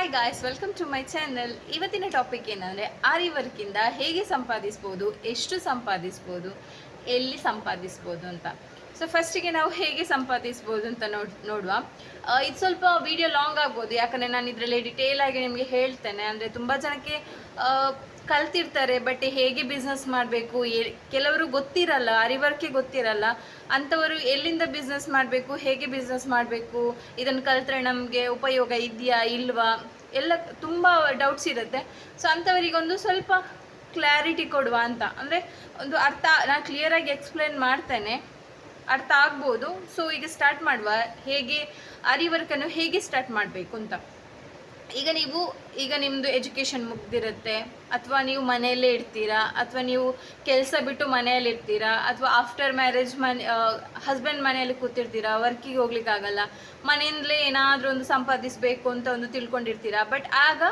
Hi guys welcome to my channel ಇವತ್ತಿನ topic ಏನಂದರೆ ಆರಿ ವರ್ಕಿಂದ ಹೇಗೆ ಸಂಪಾದಿಸ್ಬೋದು, ಎಷ್ಟು ಸಂಪಾದಿಸ್ಬೋದು, ಎಲ್ಲಿ ಸಂಪಾದಿಸ್ಬೋದು ಅಂತ. ಸೊ ಫಸ್ಟಿಗೆ ನಾವು ಹೇಗೆ ಸಂಪಾದಿಸ್ಬೋದು ಅಂತ ನೋಡಿ, ನೋಡುವ. ಇದು ಸ್ವಲ್ಪ ವಿಡಿಯೋ ಲಾಂಗ್ ಆಗ್ಬೋದು, ಯಾಕಂದರೆ ನಾನು ಇದರಲ್ಲಿ ಡಿಟೇಲ್ ಆಗಿ ನಿಮಗೆ ಹೇಳ್ತೇನೆ. ಅಂದರೆ ತುಂಬ ಜನಕ್ಕೆ ಕಲ್ತಿರ್ತಾರೆ ಬಟ್ ಹೇಗೆ ಬಿಸ್ನೆಸ್ ಮಾಡಬೇಕು? ಕೆಲವರು ಗೊತ್ತಿರಲ್ಲ, ಅರಿವರ್ಕೆ ಗೊತ್ತಿರಲ್ಲ. ಅಂಥವರು ಎಲ್ಲಿಂದ ಬಿಸ್ನೆಸ್ ಮಾಡಬೇಕು, ಹೇಗೆ ಬಿಸ್ನೆಸ್ ಮಾಡಬೇಕು? ಇದನ್ನು ಕಲಿತ್ರೆ ನಮಗೆ ಉಪಯೋಗ ಇದೆಯಾ, ಇಲ್ವಾ? ಎಲ್ಲ ತುಂಬ ಡೌಟ್ಸ್ ಇರುತ್ತೆ. ಸೊ ಅಂಥವರಿಗೊಂದು ಸ್ವಲ್ಪ ಕ್ಲಾರಿಟಿ ಕೊಡುವ ಅಂತ. ಅಂದರೆ ಒಂದು ಅರ್ಥ, ನಾನು ಕ್ಲಿಯರಾಗಿ ಎಕ್ಸ್ಪ್ಲೇನ್ ಮಾಡ್ತೇನೆ. ಅರ್ಥ ಆಗ್ಬೋದು. ಸೊ ಈಗ ಸ್ಟಾರ್ಟ್ ಮಾಡುವ. ಹೇಗೆ ಅರಿವರ್ಕನ್ನು ಹೇಗೆ ಸ್ಟಾರ್ಟ್ ಮಾಡಬೇಕು ಅಂತ. ಈಗ ನೀವು, ಈಗ ನಿಮ್ಮದು ಎಜುಕೇಷನ್ ಮುಗ್ದಿರುತ್ತೆ, ಅಥವಾ ನೀವು ಮನೆಯಲ್ಲೇ ಇರ್ತೀರಾ, ಅಥವಾ ನೀವು ಕೆಲಸ ಬಿಟ್ಟು ಮನೆಯಲ್ಲಿ ಇರ್ತೀರಾ, ಅಥವಾ ಆಫ್ಟರ್ ಮ್ಯಾರೇಜ್ ಮನೆ ಹಸ್ಬೆಂಡ್ ಮನೆಯಲ್ಲಿ ಕೂತಿರ್ತೀರಾ ವರ್ಕಿಗೆ ಹೋಗ್ಲಿಕ್ಕಾಗಲ್ಲ, ಮನೆಯಿಂದಲೇ ಏನಾದರೂ ಒಂದು ಸಂಪಾದಿಸಬೇಕು ಅಂತ ಒಂದು ತಿಳ್ಕೊಂಡಿರ್ತೀರಾ ಬಟ್ ಆಗ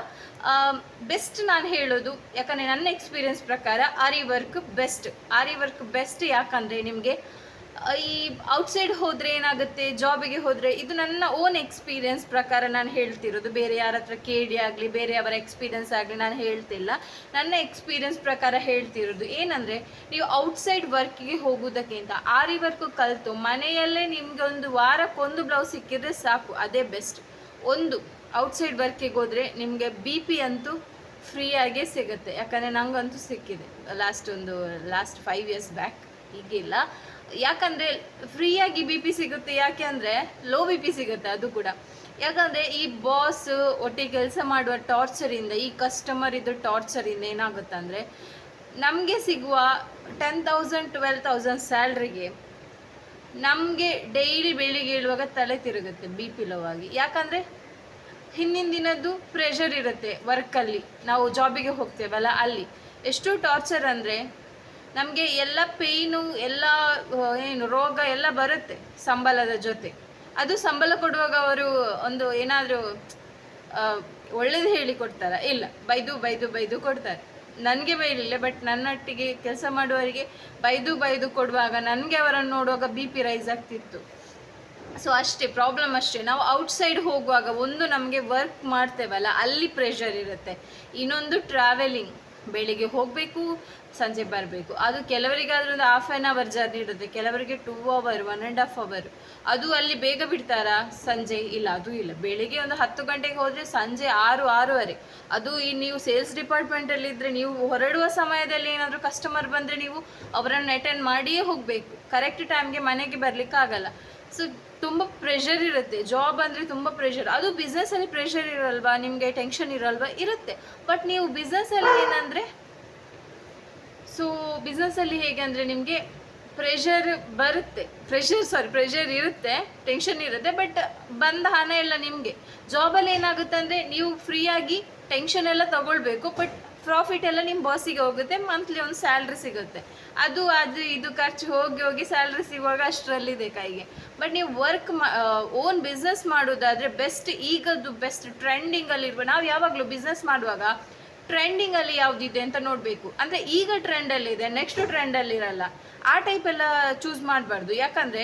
ಬೆಸ್ಟ್ ನಾನು ಹೇಳೋದು, ಯಾಕಂದರೆ ನನ್ನ ಎಕ್ಸ್ಪೀರಿಯನ್ಸ್ ಪ್ರಕಾರ aari work best aari work best ಯಾಕಂದರೆ ನಿಮಗೆ ಈ ಔಟ್ಸೈಡ್ ಹೋದರೆ ಏನಾಗುತ್ತೆ ಜಾಬಿಗೆ ಹೋದರೆ, ಇದು ನನ್ನ ಓನ್ ಎಕ್ಸ್ಪೀರಿಯನ್ಸ್ ಪ್ರಕಾರ ನಾನು ಹೇಳ್ತಿರೋದು. ಬೇರೆ ಯಾರ ಹತ್ರ ಕೇಳಿ ಆಗಲಿ ಬೇರೆಯವರ ಎಕ್ಸ್ಪೀರಿಯನ್ಸ್ ಆಗಲಿ ನಾನು ಹೇಳ್ತಿಲ್ಲ. ನನ್ನ ಎಕ್ಸ್ಪೀರಿಯನ್ಸ್ ಪ್ರಕಾರ ಹೇಳ್ತಿರೋದು ಏನಂದರೆ, ನೀವು ಔಟ್ಸೈಡ್ ವರ್ಕಿಗೆ ಹೋಗೋದಕ್ಕಿಂತ ಆರಿ ವರ್ಕ್ ಕಲಿತು, ಮನೆಯಲ್ಲೇ ನಿಮಗೆ ಒಂದು ವಾರಕ್ಕೊಂದು ಬ್ಲೌಸ್ ಸಿಕ್ಕಿದ್ರೆ ಸಾಕು, ಅದೇ ಬೆಸ್ಟ್ ಒಂದು ಔಟ್ಸೈಡ್ ವರ್ಕಿಗೆ ಹೋದರೆ ನಿಮಗೆ ಬಿ ಪಿ ಅಂತೂ ಫ್ರೀಯಾಗೇ ಸಿಗುತ್ತೆ. ಯಾಕಂದರೆ ನಂಗಂತೂ ಸಿಕ್ಕಿದೆ. ಲಾಸ್ಟ್ ಒಂದು ಲಾಸ್ಟ್ ಫೈವ್ ಇಯರ್ಸ್ ಬ್ಯಾಕ್ ಈಗಿಲ್ಲ ಯಾಕಂದರೆ ಫ್ರೀಯಾಗಿ ಬಿ ಪಿ ಸಿಗುತ್ತೆ, ಯಾಕೆ ಅಂದರೆ ಲೋ ಬಿ ಪಿ ಸಿಗುತ್ತೆ ಅದು ಕೂಡ. ಯಾಕಂದರೆ ಈ ಬಾಸ್ ಒಟ್ಟಿಗೆ ಕೆಲಸ ಮಾಡುವ ಟಾರ್ಚರಿಂದ ಈ ಕಸ್ಟಮರ್ ಇದು ಏನಾಗುತ್ತೆ ಏನಾಗುತ್ತಂದರೆ ನಮಗೆ ಸಿಗುವ ಟೆನ್ ತೌಸಂಡ್ ಟ್ವೆಲ್ ತೌಸಂಡ್ ಸ್ಯಾಲ್ರಿಗೆ ನಮಗೆ ಡೈಲಿ ಬೆಳಿಗ್ಗೆ ಹೇಳುವಾಗ ತಲೆ ತಿರುಗುತ್ತೆ ಬಿ ಪಿ ಲೋ ಆಗಿ. ಯಾಕಂದರೆ ಹಿಂದಿನ ದಿನದ್ದು ಪ್ರೆಷರ್ ಇರುತ್ತೆ ವರ್ಕಲ್ಲಿ ನಾವು ಜಾಬಿಗೆ ಹೋಗ್ತೇವಲ್ಲ ಅಲ್ಲಿ. ಎಷ್ಟು ಟಾರ್ಚರ್ ಅಂದರೆ ನಮಗೆ ಎಲ್ಲ ಪೇಯ್ನು, ಎಲ್ಲ ಏನು, ರೋಗ ಎಲ್ಲ ಬರುತ್ತೆ ಸಂಬಳದ ಜೊತೆ. ಅದು ಸಂಬಳ ಕೊಡುವಾಗ ಅವರು ಒಂದು ಏನಾದರೂ ಒಳ್ಳೇದು ಹೇಳಿ ಕೊಡ್ತಾರ? ಇಲ್ಲ, ಬೈದು ಬೈದು ಬೈದು ಕೊಡ್ತಾರೆ. ನನಗೆ ಬೈಲಿಲ್ಲ, ಬಟ್ ನನ್ನೊಟ್ಟಿಗೆ ಕೆಲಸ ಮಾಡುವವರಿಗೆ ಬೈದು ಬೈದು ಕೊಡುವಾಗ ನನಗೆ ಅವರನ್ನು ನೋಡುವಾಗ ಬಿ ಪಿ ರೈಸ್ ಆಗ್ತಿತ್ತು. ಸೊ ಅಷ್ಟೇ, ಪ್ರಾಬ್ಲಮ್ ಅಷ್ಟೇ. ನಾವು ಔಟ್ಸೈಡ್ ಹೋಗುವಾಗ ಒಂದು ನಮಗೆ ವರ್ಕ್ ಮಾಡ್ತೇವಲ್ಲ, ಅಲ್ಲಿ ಪ್ರೆಷರ್ ಇರುತ್ತೆ. ಇನ್ನೊಂದು ಟ್ರಾವೆಲಿಂಗ್. ಬೆಳಿಗ್ಗೆ ಹೋಗಬೇಕು, ಸಂಜೆ ಬರಬೇಕು. ಅದು ಕೆಲವರಿಗಾದ್ರೆ ಒಂದು ಹಾಫ್ ಆನ್ ಅವರ್ ಜರ್ನಿ ಇರುತ್ತೆ. ಕೆಲವರಿಗೆ two hour one and half hour ಅದು ಅಲ್ಲಿ ಬೇಗ ಬಿಡ್ತಾರಾ? ಸಂಜೆ ಇಲ್ಲ, ಅದು ಇಲ್ಲ. ಬೆಳಿಗ್ಗೆ ಒಂದು ಹತ್ತು ಗಂಟೆಗೆ ಹೋದರೆ ಸಂಜೆ ಆರು, ಆರೂವರೆ. ಅದು ಈ ನೀವು ಸೇಲ್ಸ್ ಡಿಪಾರ್ಟ್ಮೆಂಟಲ್ಲಿ ಇದ್ದರೆ ನೀವು ಹೊರಡುವ ಸಮಯದಲ್ಲಿ ಏನಾದರೂ ಕಸ್ಟಮರ್ ಬಂದರೆ ನೀವು ಅವರನ್ನು ಅಟೆಂಡ್ ಮಾಡಿಯೇ ಹೋಗಬೇಕು. ಕರೆಕ್ಟ್ ಟೈಮ್ಗೆ ಮನೆಗೆ ಬರಲಿಕ್ಕಾಗಲ್ಲ. ಸೊ ತುಂಬ ಪ್ರೆಷರ್ ಇರುತ್ತೆ. ಜಾಬ್ ಅಂದರೆ ತುಂಬ ಪ್ರೆಷರ್ ಅದು ಬಿಸ್ನೆಸ್ಸಲ್ಲಿ ಪ್ರೆಷರ್ ಇರಲ್ವಾ? ನಿಮಗೆ ಟೆನ್ಷನ್ ಇರಲ್ವಾ? ಇರುತ್ತೆ. ಬಟ್ ನೀವು ಬಿಸ್ನೆಸ್ಸಲ್ಲಿ ಏನಂದರೆ ಸೊ ಬಿಸ್ನೆಸ್ಸಲ್ಲಿ ಹೇಗೆ ಅಂದರೆ ನಿಮಗೆ ಪ್ರೆಷರ್ ಬರುತ್ತೆ. ಪ್ರೆಷರ್ ಸಾರಿ ಪ್ರೆಷರ್ ಇರುತ್ತೆ ಟೆನ್ಷನ್ ಇರುತ್ತೆ ಬಟ್ ಬಂದ ಹಣ ಎಲ್ಲ ನಿಮಗೆ. ಜಾಬಲ್ಲಿ ಏನಾಗುತ್ತೆ ಅಂದರೆ, ನೀವು ಫ್ರೀಯಾಗಿ ಟೆನ್ಷನ್ ಎಲ್ಲ ತಗೊಳ್ಬೇಕು ಬಟ್ ಪ್ರಾಫಿಟ್ ಎಲ್ಲ ನಿಮ್ಮ ಬಾಸಿಗೆ ಹೋಗುತ್ತೆ ಮಂತ್ಲಿ ಒಂದು ಸ್ಯಾಲ್ರಿ ಸಿಗುತ್ತೆ. ಅದು ಅದು ಇದು ಖರ್ಚು ಹೋಗಿ ಹೋಗಿ ಸ್ಯಾಲ್ರಿ ಸಿಗುವಾಗ ಅಷ್ಟರಲ್ಲಿದೆ ಕೈಗೆ. ಬಟ್ ನೀವು ವರ್ಕ್ ಓನ್ ಬಿಸ್ನೆಸ್ ಮಾಡೋದಾದರೆ ಬೆಸ್ಟ್ ಈಗದ್ದು ಬೆಸ್ಟ್ ಟ್ರೆಂಡಿಂಗಲ್ಲಿರುವ ನಾವು ಯಾವಾಗಲೂ ಬಿಸ್ನೆಸ್ ಮಾಡುವಾಗ ಟ್ರೆಂಡಿಂಗಲ್ಲಿ ಯಾವುದಿದೆ ಅಂತ ನೋಡಬೇಕು. ಅಂದರೆ ಈಗ ಟ್ರೆಂಡಲ್ಲಿದೆ ನೆಕ್ಸ್ಟ್ ಟ್ರೆಂಡಲ್ಲಿರಲ್ಲ ಆ ಟೈಪ್ ಎಲ್ಲ ಚೂಸ್ ಮಾಡಬಾರ್ದು. ಯಾಕಂದರೆ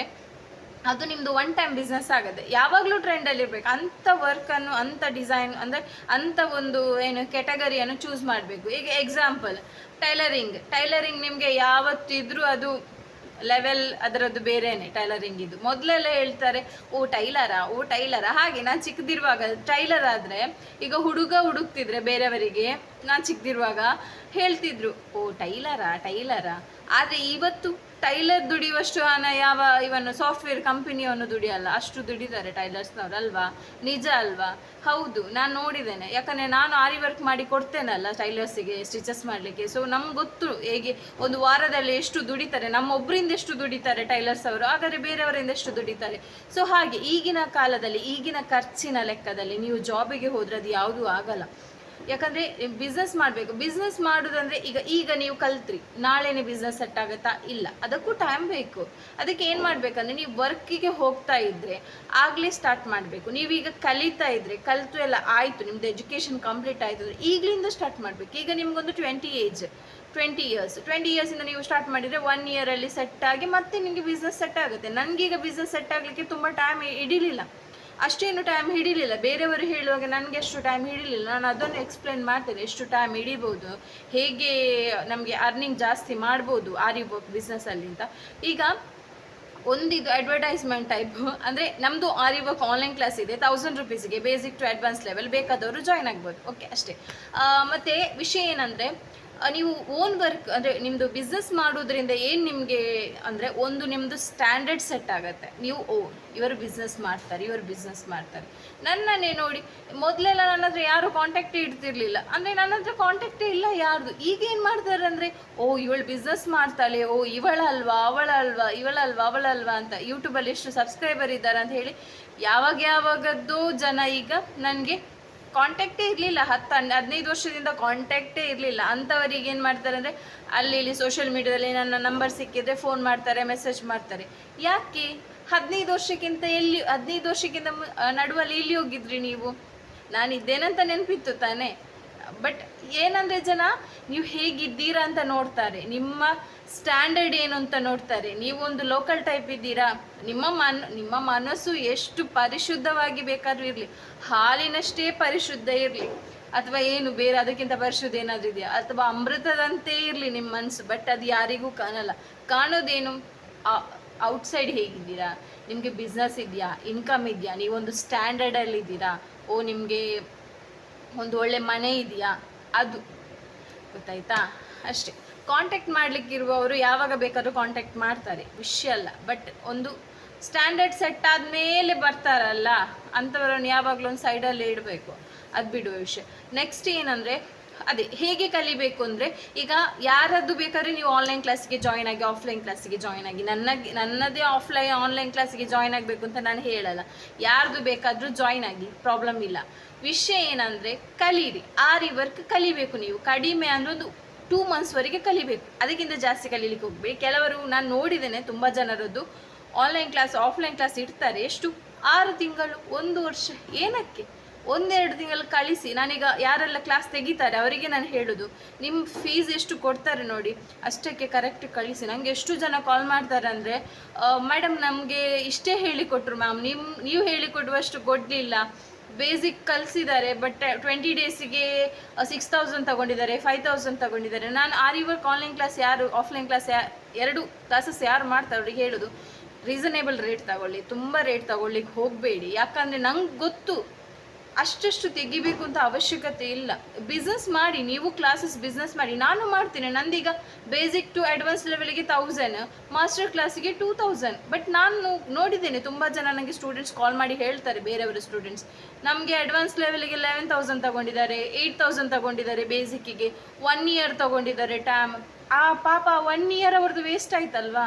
ಅದು ನಿಮ್ಮದು ಒನ್ ಟೈಮ್ ಬಿಸ್ನೆಸ್ ಆಗುತ್ತೆ ಯಾವಾಗಲೂ ಇರಬೇಕು. ಅಂಥ ವರ್ಕನ್ನು ಅಂಥ ಡಿಸೈನ್ ಅಂದರೆ ಅಂಥ ಒಂದು ಏನು ಕೆಟಗರಿಯನ್ನು ಚೂಸ್ ಮಾಡಬೇಕು. ಈಗ ಎಕ್ಸಾಂಪಲ್ ಟೈಲರಿಂಗ್ ಟೈಲರಿಂಗ್ ನಿಮಗೆ ಯಾವತ್ತಿದ್ರೂ ಅದು ಲೆವೆಲ್ ಅದರದ್ದು ಬೇರೆನೆ ಟೈಲರಿಂಗ್ ಇದು. ಮೊದಲೆಲ್ಲ ಹೇಳ್ತಾರೆ, ಓ ಟೈಲರಾ ಓ ಟೈಲರಾ ಹಾಗೆ ನಾನು ಚಿಕ್ಕದಿರುವಾಗ ಟೈಲರ್ ಆದರೆ, ಈಗ ಹುಡುಗ ಹುಡುಕ್ತಿದ್ರೆ ಬೇರೆಯವರಿಗೆ, ನಾನು ಚಿಕ್ಕದಿರುವಾಗ ಹೇಳ್ತಿದ್ರು, ಓ ಟೈಲರಾ ಟೈಲರಾ ಆದರೆ ಇವತ್ತು ಟೈಲರ್ ದುಡಿಯುವಷ್ಟು ಹಣ ಯಾವ ಇವನು ಸಾಫ್ಟ್ವೇರ್ ಕಂಪನಿಯವನು ದುಡಿಯಲ್ಲ? ಅಷ್ಟು ದುಡಿತಾರೆ ಟೈಲರ್ಸ್ನವ್ರು ಅಲ್ವಾ ನಿಜ ಅಲ್ವಾ? ಹೌದು, ನಾನು ನೋಡಿದ್ದೇನೆ. ಯಾಕಂದರೆ ನಾನು ಆರಿ ವರ್ಕ್ ಮಾಡಿ ಕೊಡ್ತೇನಲ್ಲ ಟೈಲರ್ಸಿಗೆ ಸ್ಟಿಚಸ್ ಮಾಡಲಿಕ್ಕೆ. ಸೊ ನಮ್ಗೆ ಗೊತ್ತು ಹೇಗೆ ಒಂದು ವಾರದಲ್ಲಿ ಎಷ್ಟು ದುಡಿತಾರೆ. ನಮ್ಮೊಬ್ಬರಿಂದ ಎಷ್ಟು ದುಡಿತಾರೆ ಟೈಲರ್ಸ್ ಅವರು? ಹಾಗಾದರೆ ಬೇರೆಯವರಿಂದ ಎಷ್ಟು ದುಡಿತಾರೆ? ಸೊ ಹಾಗೆ ಈಗಿನ ಕಾಲದಲ್ಲಿ, ಈಗಿನ ಖರ್ಚಿನ ಲೆಕ್ಕದಲ್ಲಿ ನೀವು ಜಾಬಿಗೆ ಹೋದರೆ ಅದು ಯಾವುದೂ ಆಗಲ್ಲ. ಯಾಕಂದರೆ ಬಿಸ್ನೆಸ್ ಮಾಡಬೇಕು. ಬಿಸ್ನೆಸ್ ಮಾಡೋದಂದ್ರೆ ಈಗ ಈಗ ನೀವು ಕಲ್ತ್ರಿ. ನಾಳೆನೇ ಬಿಸ್ನೆಸ್ ಸೆಟ್ ಆಗುತ್ತಾ? ಇಲ್ಲ. ಅದಕ್ಕೂ ಟೈಮ್ ಬೇಕು. ಅದಕ್ಕೆ ಏನು ಮಾಡಬೇಕಂದ್ರೆ ನೀವು ವರ್ಕಿಗೆ ಹೋಗ್ತಾ ಇದ್ದರೆ ಆಗಲೇ ಸ್ಟಾರ್ಟ್ ಮಾಡಬೇಕು. ನೀವೀಗ ಕಲಿತಾ ಇದ್ದರೆ ಕಲಿತು ಎಲ್ಲ ಆಯಿತು, ನಿಮ್ದು ಎಜುಕೇಷನ್ ಕಂಪ್ಲೀಟ್ ಆಯಿತು ಅಂದರೆ ಈಗಲಿಂದ ಸ್ಟಾರ್ಟ್ ಮಾಡಬೇಕು. ಈಗ ನಿಮಗೊಂದು twenty age twenty years twenty ಇಯರ್ಸಿಂದ ನೀವು ಸ್ಟಾರ್ಟ್ ಮಾಡಿದರೆ ಒನ್ ಇಯರಲ್ಲಿ ಸೆಟ್ ಆಗಿ ಮತ್ತೆ ನಿಮಗೆ ಬಿಸ್ನೆಸ್ ಸೆಟ್ ಆಗುತ್ತೆ. ನನಗೀಗ ಬಿಸ್ನೆಸ್ ಸೆಟ್ ಆಗಲಿಕ್ಕೆ ತುಂಬ ಟೈಮ್ ಹಿಡಿಲಿಲ್ಲ ಅಷ್ಟೇನು ಟೈಮ್ ಹಿಡಿಲಿಲ್ಲ. ಬೇರೆಯವರು ಹೇಳುವಾಗ ನನಗೆ ಅಷ್ಟು ಟೈಮ್ ಹಿಡಿಲಿಲ್ಲ. ನಾನು ಅದನ್ನು ಎಕ್ಸ್ಪ್ಲೇನ್ ಮಾಡ್ತೇನೆ. ಎಷ್ಟು ಟೈಮ್ ಹಿಡಿಬೋದು, ಹೇಗೆ ನಮಗೆ ಅರ್ನಿಂಗ್ ಜಾಸ್ತಿ ಮಾಡ್ಬೋದು ಆರಿ ವರ್ಕ್ ಬಿಸ್ನೆಸ್ಸಲ್ಲಿ ಅಂತ. ಈಗ ಒಂದಿದು ಅಡ್ವರ್ಟೈಸ್ಮೆಂಟ್ ಟೈಪ್ ಅಂದರೆ ನಮ್ಮದು ಆರಿ ವರ್ಕ್ ಆನ್ಲೈನ್ ಕ್ಲಾಸ್ ಇದೆ. ತೌಸಂಡ್ ರುಪೀಸ್ಗೆ ಬೇಸಿಕ್ ಟು ಅಡ್ವಾನ್ಸ್ ಲೆವೆಲ್ ಬೇಕಾದವರು ಜಾಯ್ನ್ ಆಗ್ಬೋದು. ಓಕೆ ಅಷ್ಟೇ. ಮತ್ತೆ ವಿಷಯ ಏನಂದರೆ ನೀವು ಓನ್ ವರ್ಕ್ ಅಂದರೆ ನಿಮ್ಮದು ಬಿಸ್ನೆಸ್ ಮಾಡೋದ್ರಿಂದ ಏನು ನಿಮಗೆ ಅಂದರೆ ಒಂದು ನಿಮ್ಮದು ಸ್ಟ್ಯಾಂಡರ್ಡ್ ಸೆಟ್ ಆಗುತ್ತೆ. ನೀವು, ಓ, ಇವರು ಬಿಸ್ನೆಸ್ ಮಾಡ್ತಾರೆ, ಇವರು ಬಿಸ್ನೆಸ್ ಮಾಡ್ತಾರೆ. ನನ್ನನ್ನೇ ನೋಡಿ, ಮೊದಲೆಲ್ಲ ನನ್ನ ಹತ್ರ ಯಾರು ಕಾಂಟ್ಯಾಕ್ಟೇ ಇಡ್ತಿರ್ಲಿಲ್ಲ. ಅಂದರೆ ನನ್ನ ಹತ್ರ ಕಾಂಟ್ಯಾಕ್ಟೇ ಇಲ್ಲ ಯಾರ್ದು. ಈಗ ಏನು ಮಾಡ್ತಾರೆ ಅಂದರೆ, ಓ, ಇವಳು ಬಿಸ್ನೆಸ್ ಮಾಡ್ತಾಳೆ, ಓ, ಇವಳಲ್ವಾ, ಅವಳಲ್ವಾ ಇವಳಲ್ವಾ, ಅವಳಲ್ವಾ ಅಂತ ಯೂಟ್ಯೂಬಲ್ಲಿ ಎಷ್ಟು ಸಬ್ಸ್ಕ್ರೈಬರ್ ಇದ್ದಾರೆ ಅಂತ ಹೇಳಿ, ಯಾವಾಗ ಯಾವಾಗದ್ದು ಜನ ಈಗ ನನಗೆ ಕಾಂಟ್ಯಾಕ್ಟೇ ಇರಲಿಲ್ಲ, ಹತ್ತು ಹನ್, ಹದಿನೈದು ವರ್ಷದಿಂದ ಕಾಂಟ್ಯಾಕ್ಟೇ ಇರಲಿಲ್ಲ. ಅಂಥವರಿಗೆ ಏನು ಮಾಡ್ತಾರೆ ಅಂದರೆ, ಅಲ್ಲಿ ಇಲ್ಲಿ ಸೋಷಿಯಲ್ ಮೀಡ್ಯಾದಲ್ಲಿ ನನ್ನ ನಂಬರ್ ಸಿಕ್ಕಿದ್ರೆ ಫೋನ್ ಮಾಡ್ತಾರೆ ಮೆಸೇಜ್ ಮಾಡ್ತಾರೆ. ಯಾಕೆ? ಹದಿನೈದು ವರ್ಷಕ್ಕಿಂತ ಎಲ್ಲಿ, ಹದಿನೈದು ವರ್ಷಕ್ಕಿಂತ ನಡುವಲ್ಲಿ ಇಲ್ಲಿ ಹೋಗಿದ್ರಿ ನೀವು? ನಾನು ಇದ್ದೇನಂತ ನೆನಪಿತ್ತು ತಾನೇ. ಬಟ್ ಏನಂದರೆ ಜನ, ನೀವು ಹೇಗಿದ್ದೀರಾ ಅಂತ ನೋಡ್ತಾರೆ. ನಿಮ್ಮ ಸ್ಟ್ಯಾಂಡರ್ಡ್ ಏನು ಅಂತ ನೋಡ್ತಾರೆ. ನೀವೊಂದು ಲೋಕಲ್ ಟೈಪ್ ಇದ್ದೀರಾ. ನಿಮ್ಮ ಮನ್, ನಿಮ್ಮ ಮನಸ್ಸು ಎಷ್ಟು ಪರಿಶುದ್ಧವಾಗಿ ಬೇಕಾದ್ರೂ ಇರಲಿ. ಹಾಲಿನಷ್ಟೇ ಪರಿಶುದ್ಧ ಇರಲಿ. ಅಥವಾ ಏನು, ಬೇರೆ ಅದಕ್ಕಿಂತ ಪರಿಶುದ್ಧ ಏನಾದರೂ ಇದೆಯಾ? ಅಥವಾ ಅಮೃತದಂತೆ ಇರಲಿ ನಿಮ್ಮ ಮನಸ್ಸು. ಬಟ್ ಅದು ಯಾರಿಗೂ ಕಾಣಲ್ಲ. ಕಾಣೋದೇನು? ಔಟ್ಸೈಡ್ ಹೇಗಿದ್ದೀರಾ? ನಿಮಗೆ ಬಿಸ್ನೆಸ್ ಇದೆಯಾ? ಇನ್ಕಮ್ ಇದೆಯಾ? ನೀವೊಂದು ಸ್ಟ್ಯಾಂಡರ್ಡಲ್ಲಿ ಇದ್ದೀರಾ ಓ, ನಿಮಗೆ ಒಂದು ಒಳ್ಳೆ ಮನೆ ಇದೆಯಾ? ಅದು. ಗೊತ್ತಾಯ್ತಾ? ಅಷ್ಟೇ. ಕಾಂಟ್ಯಾಕ್ಟ್ ಮಾಡಲಿಕ್ಕಿರುವವರು ಯಾವಾಗ ಬೇಕಾದರೂ ಕಾಂಟ್ಯಾಕ್ಟ್ ಮಾಡ್ತಾರೆ. ವಿಷಯ ಅಲ್ಲ. ಬಟ್ ಒಂದು ಸ್ಟ್ಯಾಂಡರ್ಡ್ ಸೆಟ್ ಆದಮೇಲೆ ಬರ್ತಾರಲ್ಲ ಅಂಥವರನ್ನು ಯಾವಾಗಲೂ ಒಂದು ಸೈಡಲ್ಲೇ ಇಡಬೇಕು. ಅದು ಬಿಡುವ ವಿಷಯ. ನೆಕ್ಸ್ಟ್ ಏನಂದರೆ, ಅದೇ, ಹೇಗೆ ಕಲಿಬೇಕು ಅಂದರೆ, ಈಗ ಯಾರದ್ದು ಬೇಕಾದ್ರೆ ನೀವು ಆನ್ಲೈನ್ ಕ್ಲಾಸಿಗೆ ಜಾಯ್ನ್ ಆಗಿ ಆಫ್ಲೈನ್ ಕ್ಲಾಸಿಗೆ ಜಾಯ್ನ್ ಆಗಿ ನನ್ನ ನನ್ನದೇ ಆಫ್ಲೈನ್ ಆನ್ಲೈನ್ ಕ್ಲಾಸಿಗೆ ಜಾಯ್ನ್ ಆಗಬೇಕು ಅಂತ ನಾನು ಹೇಳಲ್ಲ. ಯಾರ್ದು ಬೇಕಾದರೂ ಜಾಯ್ನ್ ಆಗಿ ಪ್ರಾಬ್ಲಮ್ ಇಲ್ಲ. ವಿಷಯ ಏನಂದರೆ ಕಲೀರಿ. ಆರಿ ವರ್ಕ್ ಕಲಿಬೇಕು ನೀವು. ಕಡಿಮೆ ಅಂದ್ರೆ ಒಂದು ಟೂ ಮಂತ್ಸ್ವರೆಗೆ ಕಲಿಬೇಕು. ಅದಕ್ಕಿಂತ ಜಾಸ್ತಿ ಕಲೀಲಿಕ್ಕೆ ಹೋಗ್ಬೇಡಿ. ಕೆಲವರು ನಾನು ನೋಡಿದ್ದೇನೆ ತುಂಬ ಜನರದ್ದು. ಆನ್ಲೈನ್ ಕ್ಲಾಸ್ ಆಫ್ಲೈನ್ ಕ್ಲಾಸ್ ಇಡ್ತಾರೆ. ಎಷ್ಟು? ಆರು ತಿಂಗಳು, ಒಂದು ವರ್ಷ. ಏನಕ್ಕೆ? ಒಂದೆರಡು ತಿಂಗಳು ಕಳಿಸಿ. ನಾನೀಗ ಯಾರೆಲ್ಲ ಕ್ಲಾಸ್ ತೆಗಿತಾರೆ, ಅವರಿಗೆ ನಾನು ಹೇಳೋದು. ನಿಮ್ಮ ಫೀಸ್ ಎಷ್ಟು ಕೊಡ್ತಾರೆ ನೋಡಿ. ಅಷ್ಟಕ್ಕೆ ಕರೆಕ್ಟ್ ಕಳಿಸಿ. ನನಗೆ ಎಷ್ಟು ಜನ ಕಾಲ್ ಮಾಡ್ತಾರೆ ಅಂದರೆ ಮೇಡಮ್ ನಮಗೆ ಇಷ್ಟೇ ಹೇಳಿಕೊಟ್ರು ಮ್ಯಾಮ್ ನಿಮ್ಮ ನೀವು ಹೇಳಿಕೊಡುವಷ್ಟು ಕೊಡಲಿಲ್ಲ. ಬೇಸಿಕ್ ಕಲಿಸಿದ್ದಾರೆ ಬಟ್ ಟ್ವೆಂಟಿ ಡೇಸಿಗೆ ಸಿಕ್ಸ್ ತೌಸಂಡ್ ತಗೊಂಡಿದ್ದಾರೆ ಫೈವ್ ತೌಸಂಡ್ ತಗೊಂಡಿದ್ದಾರೆ. ನಾನು ಆರ್ ಇವರ್ಕ್ ಆನ್ಲೈನ್ ಕ್ಲಾಸ್ ಯಾರು ಆಫ್ಲೈನ್ ಕ್ಲಾಸ್ ಯಾ, ಎರಡು ಕ್ಲಾಸಸ್ ಯಾರು ಮಾಡ್ತಾರೆ ಅವ್ರಿಗೆ ಹೇಳೋದು. ರೀಸನೇಬಲ್ ರೇಟ್ ತಗೊಳ್ಳಿ, ತುಂಬ ರೇಟ್ ತಗೊಳ್ಳಿಕ್ಕೆ ಹೋಗಬೇಡಿ. ಯಾಕಂದರೆ ನಂಗೆ ಗೊತ್ತು ಅಷ್ಟಷ್ಟು ತೆಗಿಬೇಕು ಅಂತ ಅವಶ್ಯಕತೆ ಇಲ್ಲ. ಬಿಸ್ನೆಸ್ ಮಾಡಿ, ನೀವು ಕ್ಲಾಸಸ್ ಬಿಸ್ನೆಸ್ ಮಾಡಿ, ನಾನು ಮಾಡ್ತೀನಿ. ನಂದೀಗ ಬೇಸಿಕ್ ಟು ಅಡ್ವಾನ್ಸ್ ಲೆವೆಲ್ಗೆ ತೌಸಂಡ್ ಮಾಸ್ಟರ್ ಕ್ಲಾಸಿಗೆ ಟೂ ತೌಸಂಡ್ ಬಟ್ ನಾನು ನೋಡಿದ್ದೇನೆ, ತುಂಬ ಜನ ನನಗೆ ಸ್ಟೂಡೆಂಟ್ಸ್ ಕಾಲ್ ಮಾಡಿ ಹೇಳ್ತಾರೆ, ಬೇರೆಯವರ ಸ್ಟೂಡೆಂಟ್ಸ್ ನಮಗೆ ಅಡ್ವಾನ್ಸ್ ಲೆವೆಲ್ಗೆ ಲೆವೆನ್ ತೌಸಂಡ್ ತಗೊಂಡಿದ್ದಾರೆ ಏಯ್ಟ್ ತೌಸಂಡ್ ತಗೊಂಡಿದ್ದಾರೆ ಬೇಸಿಕ್ಕಿಗೆ ಒನ್ ಇಯರ್ ತಗೊಂಡಿದ್ದಾರೆ ಟ್ಯಾಮ್ ಆ ಪಾಪ ಒನ್ ಇಯರ್ ಅವ್ರದ್ದು ವೇಸ್ಟ್ ಆಯ್ತಲ್ವಾ?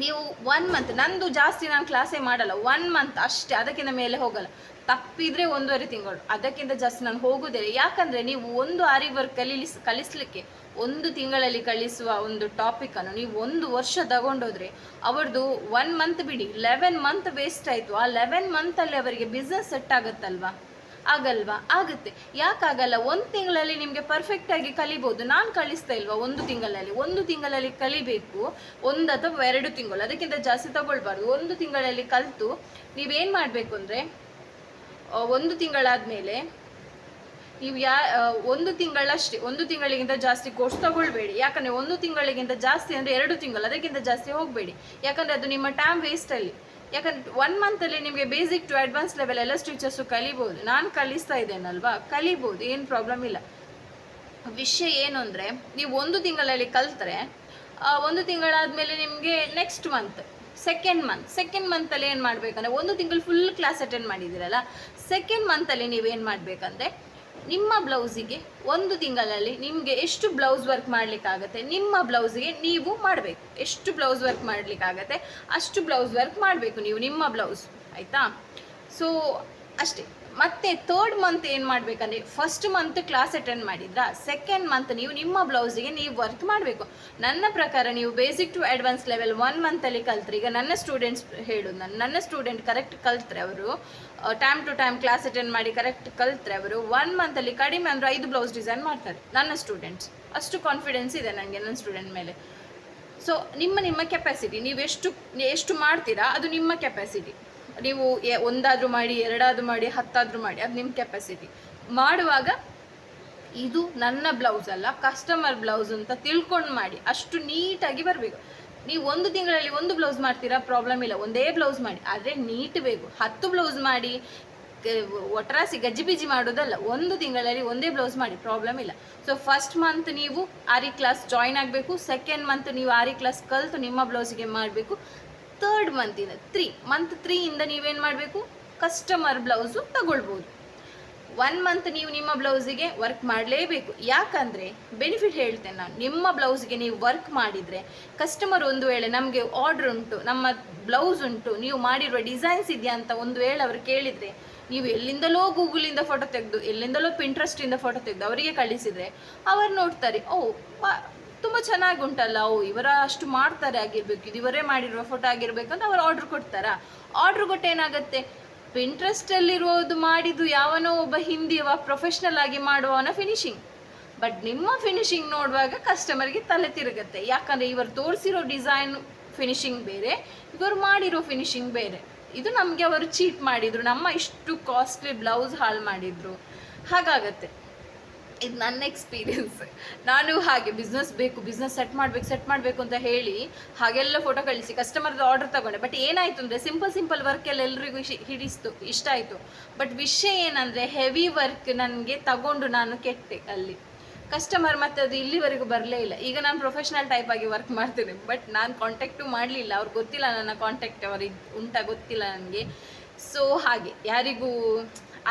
ನೀವು ಒನ್ ಮಂತ್ ನಂದು ಜಾಸ್ತಿ ನಾನು ಕ್ಲಾಸೇ ಮಾಡಲ್ಲ ಒನ್ ಮಂತ್ ಅಷ್ಟೇ, ಅದಕ್ಕಿಂತ ಮೇಲೆ ಹೋಗಲ್ಲ. ತಪ್ಪಿದ್ರೆ ಒಂದೂವರೆ ತಿಂಗಳು. ಅದಕ್ಕಿಂತ ಜಾಸ್ತಿ ನಾನು ಹೋಗುವುದೇ ಯಾಕಂದರೆ ನೀವು ಒಂದು ಆರಿ ವರ್ಕ್ ಕಲೀಲಿಸ್, ಕಲಿಸ್ಲಿಕ್ಕೆ ಒಂದು ತಿಂಗಳಲ್ಲಿ ಕಳಿಸುವ ಒಂದು ಟಾಪಿಕನ್ನು ನೀವು ಒಂದು ವರ್ಷ ತಗೊಂಡೋದ್ರೆ ಅವ್ರದ್ದು ಒನ್ ಮಂತ್ ಬಿಡಿ. ಲೆವೆನ್ ಮಂತ್ ವೇಸ್ಟ್ ಆಯಿತು. ಆ ಲೆವೆನ್ ಮಂತಲ್ಲಿ ಅವರಿಗೆ ಬಿಸ್ನೆಸ್ ಸೆಟ್ ಆಗುತ್ತಲ್ವಾ? ಆಗಲ್ವಾ? ಆಗುತ್ತೆ. ಯಾಕಾಗಲ್ಲ ಒಂದು ತಿಂಗಳಲ್ಲಿ ನಿಮಗೆ ಪರ್ಫೆಕ್ಟಾಗಿ ಕಲಿಬೋದು. ನಾನು ಕಳಿಸ್ತಾ ಇಲ್ವಾ ಒಂದು ತಿಂಗಳಲ್ಲಿ? ಒಂದು ತಿಂಗಳಲ್ಲಿ ಕಲಿಬೇಕು. ಒಂದು ಅಥವಾ ಎರಡು ತಿಂಗಳು. ಅದಕ್ಕಿಂತ ಜಾಸ್ತಿ ತಗೊಳ್ಬಾರ್ದು. ಒಂದು ತಿಂಗಳಲ್ಲಿ ಕಲಿತು ನೀವೇನು ಮಾಡಬೇಕು ಅಂದರೆ ಒಂದು ತಿಂಗಳಾದಮೇಲೆ ನೀವು ಯಾ ಒಂದು ತಿಂಗಳಷ್ಟೇ, ಒಂದು ತಿಂಗಳಿಗಿಂತ ಜಾಸ್ತಿ ಕೋರ್ಸ್ ತಗೊಳ್ಬೇಡಿ. ಯಾಕಂದರೆ ಒಂದು ತಿಂಗಳಿಗಿಂತ ಜಾಸ್ತಿ ಅಂದರೆ ಎರಡು ತಿಂಗಳು, ಅದಕ್ಕಿಂತ ಜಾಸ್ತಿ ಹೋಗಬೇಡಿ. ಯಾಕಂದರೆ ಅದು ನಿಮ್ಮ ಟೈಮ್ ವೇಸ್ಟಲ್ಲಿ ಯಾಕಂದ್ರೆ ಒನ್ ಮಂತಲ್ಲಿ ನಿಮಗೆ ಬೇಸಿಕ್ ಟು ಅಡ್ವಾನ್ಸ್ ಲೆವೆಲ್ ಎಲ್ಲ ಸ್ಟೀಚರ್ಸು ಕಲಿಬೋದು. ನಾನು ಕಲಿಸ್ತಾ ಇದ್ದೇನಲ್ವಾ? ಕಲಿಬೋದು, ಏನು ಪ್ರಾಬ್ಲಮ್ ಇಲ್ಲ. ವಿಷಯ ಏನು ಅಂದರೆ, ನೀವು ಒಂದು ತಿಂಗಳಲ್ಲಿ ಕಲ್ತ್ರೆ ಒಂದು ತಿಂಗಳಾದಮೇಲೆ ನಿಮಗೆ next month second month second ಮಂತಲ್ಲಿ ಏನು ಮಾಡಬೇಕಂದ್ರೆ, ಒಂದು ತಿಂಗಳು ಫುಲ್ ಕ್ಲಾಸ್ ಅಟೆಂಡ್ ಮಾಡಿದ್ದೀರಲ್ಲ ಸೆಕೆಂಡ್ ಮಂತಲ್ಲಿ ನೀವೇನು ಮಾಡಬೇಕಂದ್ರೆ, ನಿಮ್ಮ ಬ್ಲೌಸಿಗೆ ಒಂದು ತಿಂಗಳಲ್ಲಿ ನಿಮಗೆ ಎಷ್ಟು ಬ್ಲೌಸ್ ವರ್ಕ್ ಮಾಡಲಿಕ್ಕಾಗತ್ತೆ, ನಿಮ್ಮ ಬ್ಲೌಸಿಗೆ ನೀವು ಮಾಡಬೇಕು. ಎಷ್ಟು ಬ್ಲೌಸ್ ವರ್ಕ್ ಮಾಡಲಿಕ್ಕಾಗತ್ತೆ, ಅಷ್ಟು ಬ್ಲೌಸ್ ವರ್ಕ್ ಮಾಡಬೇಕು ನೀವು ನಿಮ್ಮ ಬ್ಲೌಸ್. ಆಯಿತಾ? ಸೊ ಅಷ್ಟೇ. ಮತ್ತೆ ಥರ್ಡ್ ಮಂತ್ ಏನು ಮಾಡಬೇಕಂದ್ರೆ ಫಸ್ಟ್ ಮಂತ್ ಕ್ಲಾಸ್ ಅಟೆಂಡ್ ಮಾಡಿದ್ರಾ ಸೆಕೆಂಡ್ ಮಂತ್ ನೀವು ನಿಮ್ಮ ಬ್ಲೌಸಿಗೆ ನೀವು ವರ್ಕ್ ಮಾಡಬೇಕು. ನನ್ನ ಪ್ರಕಾರ ನೀವು basic to advance level one ಮಂತಲ್ಲಿ ಕಲ್ತ್ರಿ, ಈಗ ನನ್ನ ಸ್ಟೂಡೆಂಟ್ಸ್ ಹೇಳೋದು ನಾನು, ನನ್ನ ಸ್ಟೂಡೆಂಟ್ ಕರೆಕ್ಟ್ ಕಲ್ತ್ರೆ ಅವರು time to time class attend ಮಾಡಿ ಕರೆಕ್ಟ್ ಕಲ್ತ್ರೆ ಅವರು ಒನ್ ಮಂತಲ್ಲಿ ಕಡಿಮೆ ಅಂದರೆ ಐದು ಬ್ಲೌಸ್ ಡಿಸೈನ್ ಮಾಡ್ತಾರೆ, ನನ್ನ ಸ್ಟೂಡೆಂಟ್ಸ್ ಅಷ್ಟು ಕಾನ್ಫಿಡೆನ್ಸ್ ಇದೆ ನನಗೆ ನನ್ನ ಸ್ಟೂಡೆಂಟ್ ಮೇಲೆ. ಸೊ ನಿಮ್ಮ ನಿಮ್ಮ ಕೆಪಾಸಿಟಿ ನೀವು ಎಷ್ಟು ಎಷ್ಟು ಮಾಡ್ತೀರಾ, ಅದು ನಿಮ್ಮ ಕೆಪಾಸಿಟಿ ನೀವು ಒಂದಾದರೂ ಮಾಡಿ, ಎರಡಾದರೂ ಮಾಡಿ, ಹತ್ತಾದರೂ ಮಾಡಿ, ಅದು ನಿಮ್ಮ ಕೆಪಾಸಿಟಿ ಮಾಡುವಾಗ ಇದು ನನ್ನ ಬ್ಲೌಸ್ ಅಲ್ಲ ಕಸ್ಟಮರ್ ಬ್ಲೌಸ್ ಅಂತ ತಿಳ್ಕೊಂಡು ಮಾಡಿ. ಅಷ್ಟು ನೀಟಾಗಿ ಬರಬೇಕು. ನೀವು ಒಂದು ತಿಂಗಳಲ್ಲಿ ಒಂದು ಬ್ಲೌಸ್ ಮಾಡ್ತೀರಾ ಪ್ರಾಬ್ಲಮ್ ಇಲ್ಲ. ಒಂದೇ ಬ್ಲೌಸ್ ಮಾಡಿ. ಆದರೆ ನೀಟ್ ಬೇಕು. ಹತ್ತು ಬ್ಲೌಸ್ ಮಾಡಿ ಒಟ್ರಾಸಿ ಗಜ್ಜಿಬಿಜಿ ಮಾಡೋದಲ್ಲ, ಒಂದು ತಿಂಗಳಲ್ಲಿ ಒಂದೇ ಬ್ಲೌಸ್ ಮಾಡಿ ಪ್ರಾಬ್ಲಮ್ ಇಲ್ಲ. ಸೊ ಫಸ್ಟ್ ಮಂತ್ ನೀವು ಆರಿ ಕ್ಲಾಸ್ ಜಾಯ್ನ್ ಆಗಬೇಕು ಸೆಕೆಂಡ್ ಮಂತ್ ನೀವು ಆರಿ ಕ್ಲಾಸ್ ಕಲಿತು ನಿಮ್ಮ ಬ್ಲೌಸಿಗೆ ಮಾಡಬೇಕು. ತರ್ಡ್ ಮಂತಿಂದ ತ್ರೀ ಮಂತ್ ತ್ರೀಯಿಂದ ನೀವೇನು ಮಾಡಬೇಕು? ಕಸ್ಟಮರ್ ಬ್ಲೌಸು ತಗೊಳ್ಬೋದು. ಒನ್ ಮಂತ್ ನೀವು ನಿಮ್ಮ ಬ್ಲೌಸಿಗೆ ವರ್ಕ್ ಮಾಡಲೇಬೇಕು. ಯಾಕಂದರೆ ಬೆನಿಫಿಟ್ ಹೇಳ್ತೇನೆ ನಾನು. ನಿಮ್ಮ ಬ್ಲೌಸ್ಗೆ ನೀವು ವರ್ಕ್ ಮಾಡಿದರೆ ಕಸ್ಟಮರ್ ಒಂದು ವೇಳೆ ನಮಗೆ ಆರ್ಡ್ರ್ ಉಂಟು, ನಮ್ಮ ಬ್ಲೌಸ್ ಉಂಟು, ನೀವು ಮಾಡಿರುವ ಡಿಸೈನ್ಸ್ ಇದೆಯಾ ಅಂತ ಒಂದು ವೇಳೆ ಅವರು ಕೇಳಿದರೆ, ನೀವು ಎಲ್ಲಿಂದಲೋ ಗೂಗಲಿಂದ ಫೋಟೋ ತೆಗೆದು, ಎಲ್ಲಿಂದಲೋ ಪಿಂಟ್ರೆಸ್ಟಿಂದ ಫೋಟೋ ತೆಗೆದು ಅವರಿಗೆ ಕಳಿಸಿದರೆ, ಅವರು ನೋಡ್ತಾರೆ, ಓ ತುಂಬ ಚೆನ್ನಾಗಿ ಉಂಟಲ್ಲ? ಓ, ಇವರ ಅಷ್ಟು ಮಾಡ್ತಾರೆ ಆಗಿರ್ಬೇಕು. ಇದು ಇವರೇ ಮಾಡಿರುವ ಫೋಟೋ ಆಗಿರ್ಬೇಕು ಅಂತ ಅವರು ಆರ್ಡ್ರ್ ಕೊಡ್ತಾರಾ. ಆರ್ಡ್ರ್ ಕೊಟ್ಟು ಏನಾಗುತ್ತೆ? ಪಿಂಟ್ರೆಸ್ಟಲ್ಲಿರೋದು ಮಾಡಿದ್ದು ಯಾವನೋ ಒಬ್ಬ ಹಿಂದಿಯವ ಪ್ರೊಫೆಷ್ನಲ್ ಆಗಿ ಮಾಡುವವನ ಫಿನಿಶಿಂಗ್ ಬಟ್ ನಿಮ್ಮ ಫಿನಿಶಿಂಗ್ ನೋಡುವಾಗ ಕಸ್ಟಮರ್ಗೆ ತಲೆ ತಿರುಗುತ್ತೆ. ಯಾಕಂದರೆ ಇವರು ತೋರಿಸಿರೋ ಡಿಸೈನ್ ಫಿನಿಶಿಂಗ್ ಬೇರೆ, ಇವರು ಮಾಡಿರೋ ಫಿನಿಶಿಂಗ್ ಬೇರೆ. ಇದು ನಮಗೆ ಅವರು ಚೀಟ್ ಮಾಡಿದರು. ನಮ್ಮ ಇಷ್ಟು ಕಾಸ್ಟ್ಲಿ ಬ್ಲೌಸ್ ಹಾಳು ಮಾಡಿದರು. ಹಾಗಾಗತ್ತೆ. ಇದು ನನ್ನ ಎಕ್ಸ್ಪೀರಿಯನ್ಸ್. ನಾನು ಹಾಗೆ ಬಿಸ್ನೆಸ್ ಬೇಕು ಬಿಸ್ನೆಸ್ ಸೆಟ್ ಮಾಡಬೇಕು ಸೆಟ್ ಮಾಡಬೇಕು ಅಂತ ಹೇಳಿ ಹಾಗೆಲ್ಲ ಫೋಟೋ ಕಳಿಸಿ ಕಸ್ಟಮರ್ದು ಆರ್ಡರ್ ತಗೊಂಡೆ. ಬಟ್ ಏನಾಯಿತು ಅಂದರೆ ಸಿಂಪಲ್ ಸಿಂಪಲ್ ವರ್ಕೆಲ್ಲ ಎಲ್ರಿಗೂ ಇಶ್, ಹಿಡಿಸ್ತು, ಇಷ್ಟ ಆಯಿತು. ಬಟ್ ವಿಷಯ ಏನಂದರೆ ಹೆವಿ ವರ್ಕ್ ನನಗೆ ತಗೊಂಡು ನಾನು ಕೆಟ್ಟೆ ಅಲ್ಲಿ. ಕಸ್ಟಮರ್ ಮತ್ತೆ ಅದು ಇಲ್ಲಿವರೆಗೂ ಬರಲೇ ಇಲ್ಲ. ಈಗ ನಾನು ಪ್ರೊಫೆಷ್ನಲ್ ಟೈಪ್ ಆಗಿ ವರ್ಕ್ ಮಾಡ್ತೇನೆ. ಬಟ್ ನಾನು ಕಾಂಟ್ಯಾಕ್ಟು ಮಾಡಲಿಲ್ಲ. ಅವ್ರಿಗೆ ಗೊತ್ತಿಲ್ಲ ನನ್ನ ಕಾಂಟ್ಯಾಕ್ಟ್ ಅವ್ರಿಗೆ ಉಂಟಾ, ಗೊತ್ತಿಲ್ಲ ನನಗೆ ಸೊ ಹಾಗೆ, ಯಾರಿಗೂ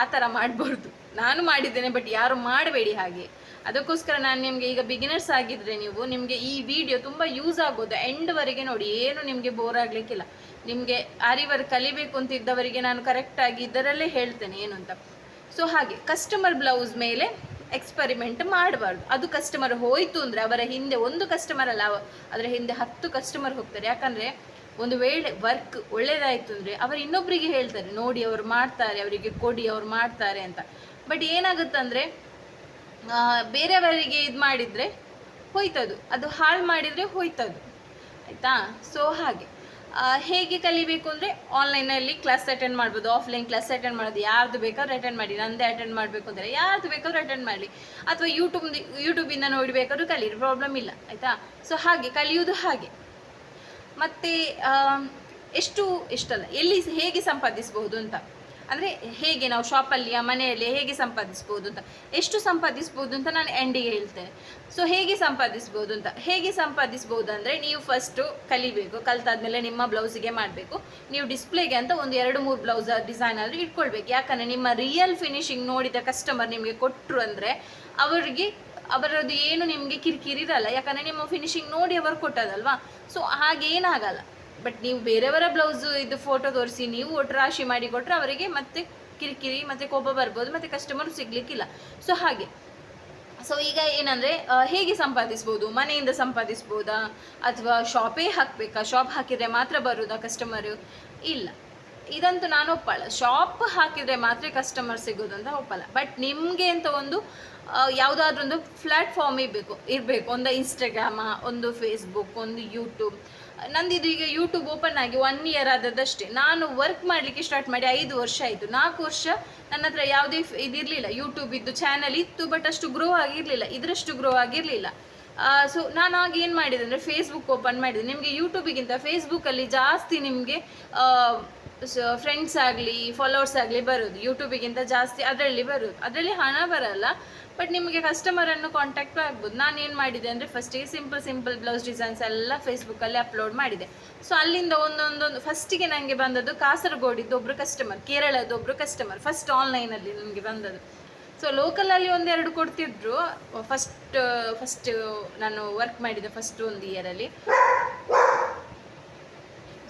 ಆ ಥರ ಮಾಡಬಾರ್ದು. ನಾನು ಮಾಡಿದ್ದೇನೆ ಬಟ್ ಯಾರು ಮಾಡಬೇಡಿ ಹಾಗೆ. ಅದಕ್ಕೋಸ್ಕರ ನಾನು ನಿಮಗೆ ಈಗ ಬಿಗಿನರ್ಸ್ ಆಗಿದ್ರೆ ನೀವು ನಿಮಗೆ ಈ ವಿಡಿಯೋ ತುಂಬ ಯೂಸ್ ಆಗೋದು ಎಂಡ್ವರೆಗೆ ನೋಡಿ, ಏನು ನಿಮಗೆ ಬೋರ್ ಆಗಲಿಕ್ಕಿಲ್ಲ. ನಿಮಗೆ ಆರಿವರ್ ಕಲಿಬೇಕು ಅಂತ ಇದ್ದವರಿಗೆ ನಾನು ಕರೆಕ್ಟಾಗಿ ಇದರಲ್ಲೇ ಹೇಳ್ತೇನೆ, ಏನು ಅಂತ. ಸೊ ಹಾಗೆ ಕಸ್ಟಮರ್ ಬ್ಲೌಸ್ ಮೇಲೆ ಎಕ್ಸ್ಪರಿಮೆಂಟ್ ಮಾಡಬಾರ್ದು. ಅದು ಕಸ್ಟಮರ್ ಹೋಯಿತು ಅಂದರೆ ಅವರ ಹಿಂದೆ ಒಂದು ಕಸ್ಟಮರ್ ಅಲ್ಲ ಅದರ ಹಿಂದೆ ಹತ್ತು ಕಸ್ಟಮರ್ ಹೋಗ್ತಾರೆ. ಯಾಕಂದರೆ ಒಂದು ವೇಳೆ ವರ್ಕ್ ಒಳ್ಳೇದಾಯ್ತು ಅಂದರೆ ಅವರು ಇನ್ನೊಬ್ಬರಿಗೆ ಹೇಳ್ತಾರೆ, ನೋಡಿ ಅವ್ರು ಮಾಡ್ತಾರೆ, ಅವರಿಗೆ ಕೊಡಿ, ಅವ್ರು ಮಾಡ್ತಾರೆ ಅಂತ. ಬಟ್ ಏನಾಗುತ್ತಂದರೆ ಬೇರೆಯವರಿಗೆ ಇದು ಮಾಡಿದರೆ ಹೋಯ್ತದು. ಅದು ಹಾಳು ಮಾಡಿದರೆ ಹೋಯ್ತದು. ಆಯಿತಾ? ಸೊ ಹಾಗೆ. ಹೇಗೆ ಕಲಿಬೇಕು ಅಂದರೆ ಆನ್ಲೈನಲ್ಲಿ ಕ್ಲಾಸ್ ಅಟೆಂಡ್ ಮಾಡ್ಬೋದು ಆಫ್ಲೈನ್ ಕ್ಲಾಸ್ ಅಟೆಂಡ್ ಮಾಡೋದು ಯಾರ್ದು ಬೇಕಾದ್ರೂ ಅಟೆಂಡ್ ಮಾಡಿ, ನಂದೇ ಅಟೆಂಡ್ ಮಾಡಬೇಕು ಅಂದರೆ ಯಾರ್ದು ಬೇಕಾದ್ರೂ ಅಟೆಂಡ್ ಮಾಡಲಿ ಅಥವಾ ಯೂಟ್ಯೂಬ್ ಯೂಟ್ಯೂಬಿಂದ ನೋಡಿ ಬೇಕಾದ್ರೂ ಕಲೀರಿ ಪ್ರಾಬ್ಲಮ್ ಇಲ್ಲ. ಆಯಿತಾ? ಸೊ ಹಾಗೆ, ಕಲಿಯುವುದು ಹಾಗೆ. ಮತ್ತು ಎಷ್ಟು ಎಷ್ಟಲ್ಲ ಎಲ್ಲಿ ಹೇಗೆ ಸಂಪಾದಿಸಬಹುದು ಅಂತ. ಅಂದರೆ ಹೇಗೆ ನಾವು ಶಾಪಲ್ಲಿ ಮನೆಯಲ್ಲಿ ಹೇಗೆ ಸಂಪಾದಿಸ್ಬೋದು ಅಂತ. ಎಷ್ಟು ಸಂಪಾದಿಸ್ಬೋದು ಅಂತ ನಾನು ಎಂಡಿಗೆ ಹೇಳ್ತೇನೆ ಸೊ ಹೇಗೆ ಸಂಪಾದಿಸ್ಬೋದು ಅಂತ. ಹೇಗೆ ಸಂಪಾದಿಸ್ಬೋದು ಅಂದರೆ ನೀವು ಫಸ್ಟು ಕಲಿಬೇಕು. ಕಲಿತಾದ್ಮೇಲೆ ನಿಮ್ಮ ಬ್ಲೌಸಿಗೆ ಮಾಡಬೇಕು. ನೀವು ಡಿಸ್ಪ್ಲೇಗೆ ಅಂತ ಒಂದು ಎರಡು, ಮೂರು ಬ್ಲೌಸ್ ಡಿಸೈನ್ ಆದರೂ ಇಟ್ಕೊಳ್ಬೇಕು. ಯಾಕಂದರೆ ನಿಮ್ಮ ರಿಯಲ್ ಫಿನಿಶಿಂಗ್ ನೋಡಿದ ಕಸ್ಟಮರ್ ನಿಮಗೆ ಕೊಟ್ಟರು ಅಂದರೆ, ಅವರಿಗೆ ಅವರದ್ದು ಏನು ನಿಮಗೆ ಕಿರಿಕಿರಿ ಇರಲ್ಲ. ಯಾಕಂದರೆ ನಿಮ್ಮ ಫಿನಿಶಿಂಗ್ ನೋಡಿ ಅವರು ಕೊಟ್ಟದಲ್ವಾ? ಸೊ ಹಾಗೇನಾಗಲ್ಲ ಬಟ್ ನೀವು ಬೇರೆಯವರ ಬ್ಲೌಸ್ ಇದು ಫೋಟೋ ತೋರಿಸಿ, ನೀವು ಒಟ್ಟು ರಾಶಿ ಮಾಡಿ ಕೊಟ್ಟರೆ ಅವರಿಗೆ ಮತ್ತೆ ಕಿರಿಕಿರಿ, ಮತ್ತು ಕೋಪ ಬರ್ಬೋದು, ಮತ್ತು ಕಸ್ಟಮರ್ ಸಿಗ್ಲಿಕ್ಕಿಲ್ಲ. ಸೊ ಹಾಗೆ. ಸೊ ಈಗ ಏನಂದರೆ ಹೇಗೆ ಸಂಪಾದಿಸ್ಬೋದು? ಮನೆಯಿಂದ ಸಂಪಾದಿಸ್ಬೋದಾ? ಅಥವಾ ಶಾಪೇ ಹಾಕಬೇಕಾ? ಶಾಪ್ ಹಾಕಿದರೆ ಮಾತ್ರ ಬರೋದಾ ಕಸ್ಟಮರು ಇಲ್ಲ. ಇದಂತೂ ನಾನು ಒಪ್ಪಲ್ಲ. ಶಾಪ್ ಹಾಕಿದರೆ ಮಾತ್ರ ಕಸ್ಟಮರ್ ಸಿಗೋದು ಅಂತ ಒಪ್ಪಲ್ಲ. ಬಟ್ ನಿಮಗೆ ಅಂತ ಒಂದು ಯಾವುದಾದ್ರೂ ಒಂದು ಪ್ಲ್ಯಾಟ್ಫಾರ್ಮ್ ಇರಬೇಕು ಇರಬೇಕು. ಒಂದು ಇನ್ಸ್ಟಾಗ್ರಾಮ ಒಂದು ಫೇಸ್ಬುಕ್ ಒಂದು ಯೂಟ್ಯೂಬ್ ನಂದಿದು ಈಗ ಯೂಟ್ಯೂಬ್ ಓಪನ್ ಆಗಿ ಒನ್ ಇಯರ್ ಆದದ್ದಷ್ಟೇ. ನಾನು ವರ್ಕ್ ಮಾಡಲಿಕ್ಕೆ ಸ್ಟಾರ್ಟ್ ಮಾಡಿ ಐದು ವರ್ಷ ಆಯಿತು. ನಾಲ್ಕು ವರ್ಷ ನನ್ನ ಹತ್ರ ಯಾವುದೇ ಇದಿರಲಿಲ್ಲ. ಯೂಟ್ಯೂಬ್ ಇದ್ದು ಚಾನಲ್ ಇತ್ತು ಬಟ್ ಅಷ್ಟು ಗ್ರೋ ಆಗಿರಲಿಲ್ಲ. ಇದರಷ್ಟು ಗ್ರೋ ಆಗಿರಲಿಲ್ಲ. ಸೊ ನಾನು ಆಗ ಏನು ಮಾಡಿದೆ ಅಂದರೆ ಫೇಸ್ಬುಕ್ ಓಪನ್ ಮಾಡಿದೆ. ನಿಮಗೆ ಯೂಟ್ಯೂಬಿಗಿಂತ ಫೇಸ್ಬುಕ್ಕಲ್ಲಿ ಜಾಸ್ತಿ ನಿಮಗೆ ಫ್ರೆಂಡ್ಸ್ ಆಗಲಿ ಫಾಲೋವರ್ಸ್ ಆಗಲಿ ಬರೋದು ಯೂಟ್ಯೂಬಿಗಿಂತ ಜಾಸ್ತಿ ಅದರಲ್ಲಿ ಬರೋದು. ಅದರಲ್ಲಿ ಹಣ ಬರಲ್ಲ ಬಟ್ ನಿಮಗೆ ಕಸ್ಟಮರನ್ನು ಕಾಂಟ್ಯಾಕ್ಟ್ ಆಗ್ಬೋದು. ನಾನು ಏನು ಮಾಡಿದೆ ಅಂದರೆ ಫಸ್ಟಿಗೆ ಸಿಂಪಲ್ ಸಿಂಪಲ್ ಬ್ಲೌಸ್ ಡಿಸೈನ್ಸ್ ಎಲ್ಲ ಫೇಸ್ಬುಕ್ಕಲ್ಲಿ ಅಪ್ಲೋಡ್ ಮಾಡಿದೆ. ಸೊ ಅಲ್ಲಿಂದ ಒಂದೊಂದೊಂದು ಫಸ್ಟಿಗೆ ನನಗೆ ಬಂದದ್ದು ಕಾಸರಗೋಡಿದ್ದು ಒಬ್ಬರು ಕಸ್ಟಮರ್ ಕೇರಳದ ಒಬ್ಬರು ಕಸ್ಟಮರ್ ಫಸ್ಟ್ ಆನ್ಲೈನಲ್ಲಿ ನನಗೆ ಬಂದದ್ದು. ಸೊ ಲೋಕಲಲ್ಲಿ ಒಂದೆರಡು ಕೊಡ್ತಿದ್ರು. ಫಸ್ಟ್ ಫಸ್ಟ್ ನಾನು ವರ್ಕ್ ಮಾಡಿದ್ದೆ ಫಸ್ಟ್ ಒಂದು ಇಯರಲ್ಲಿ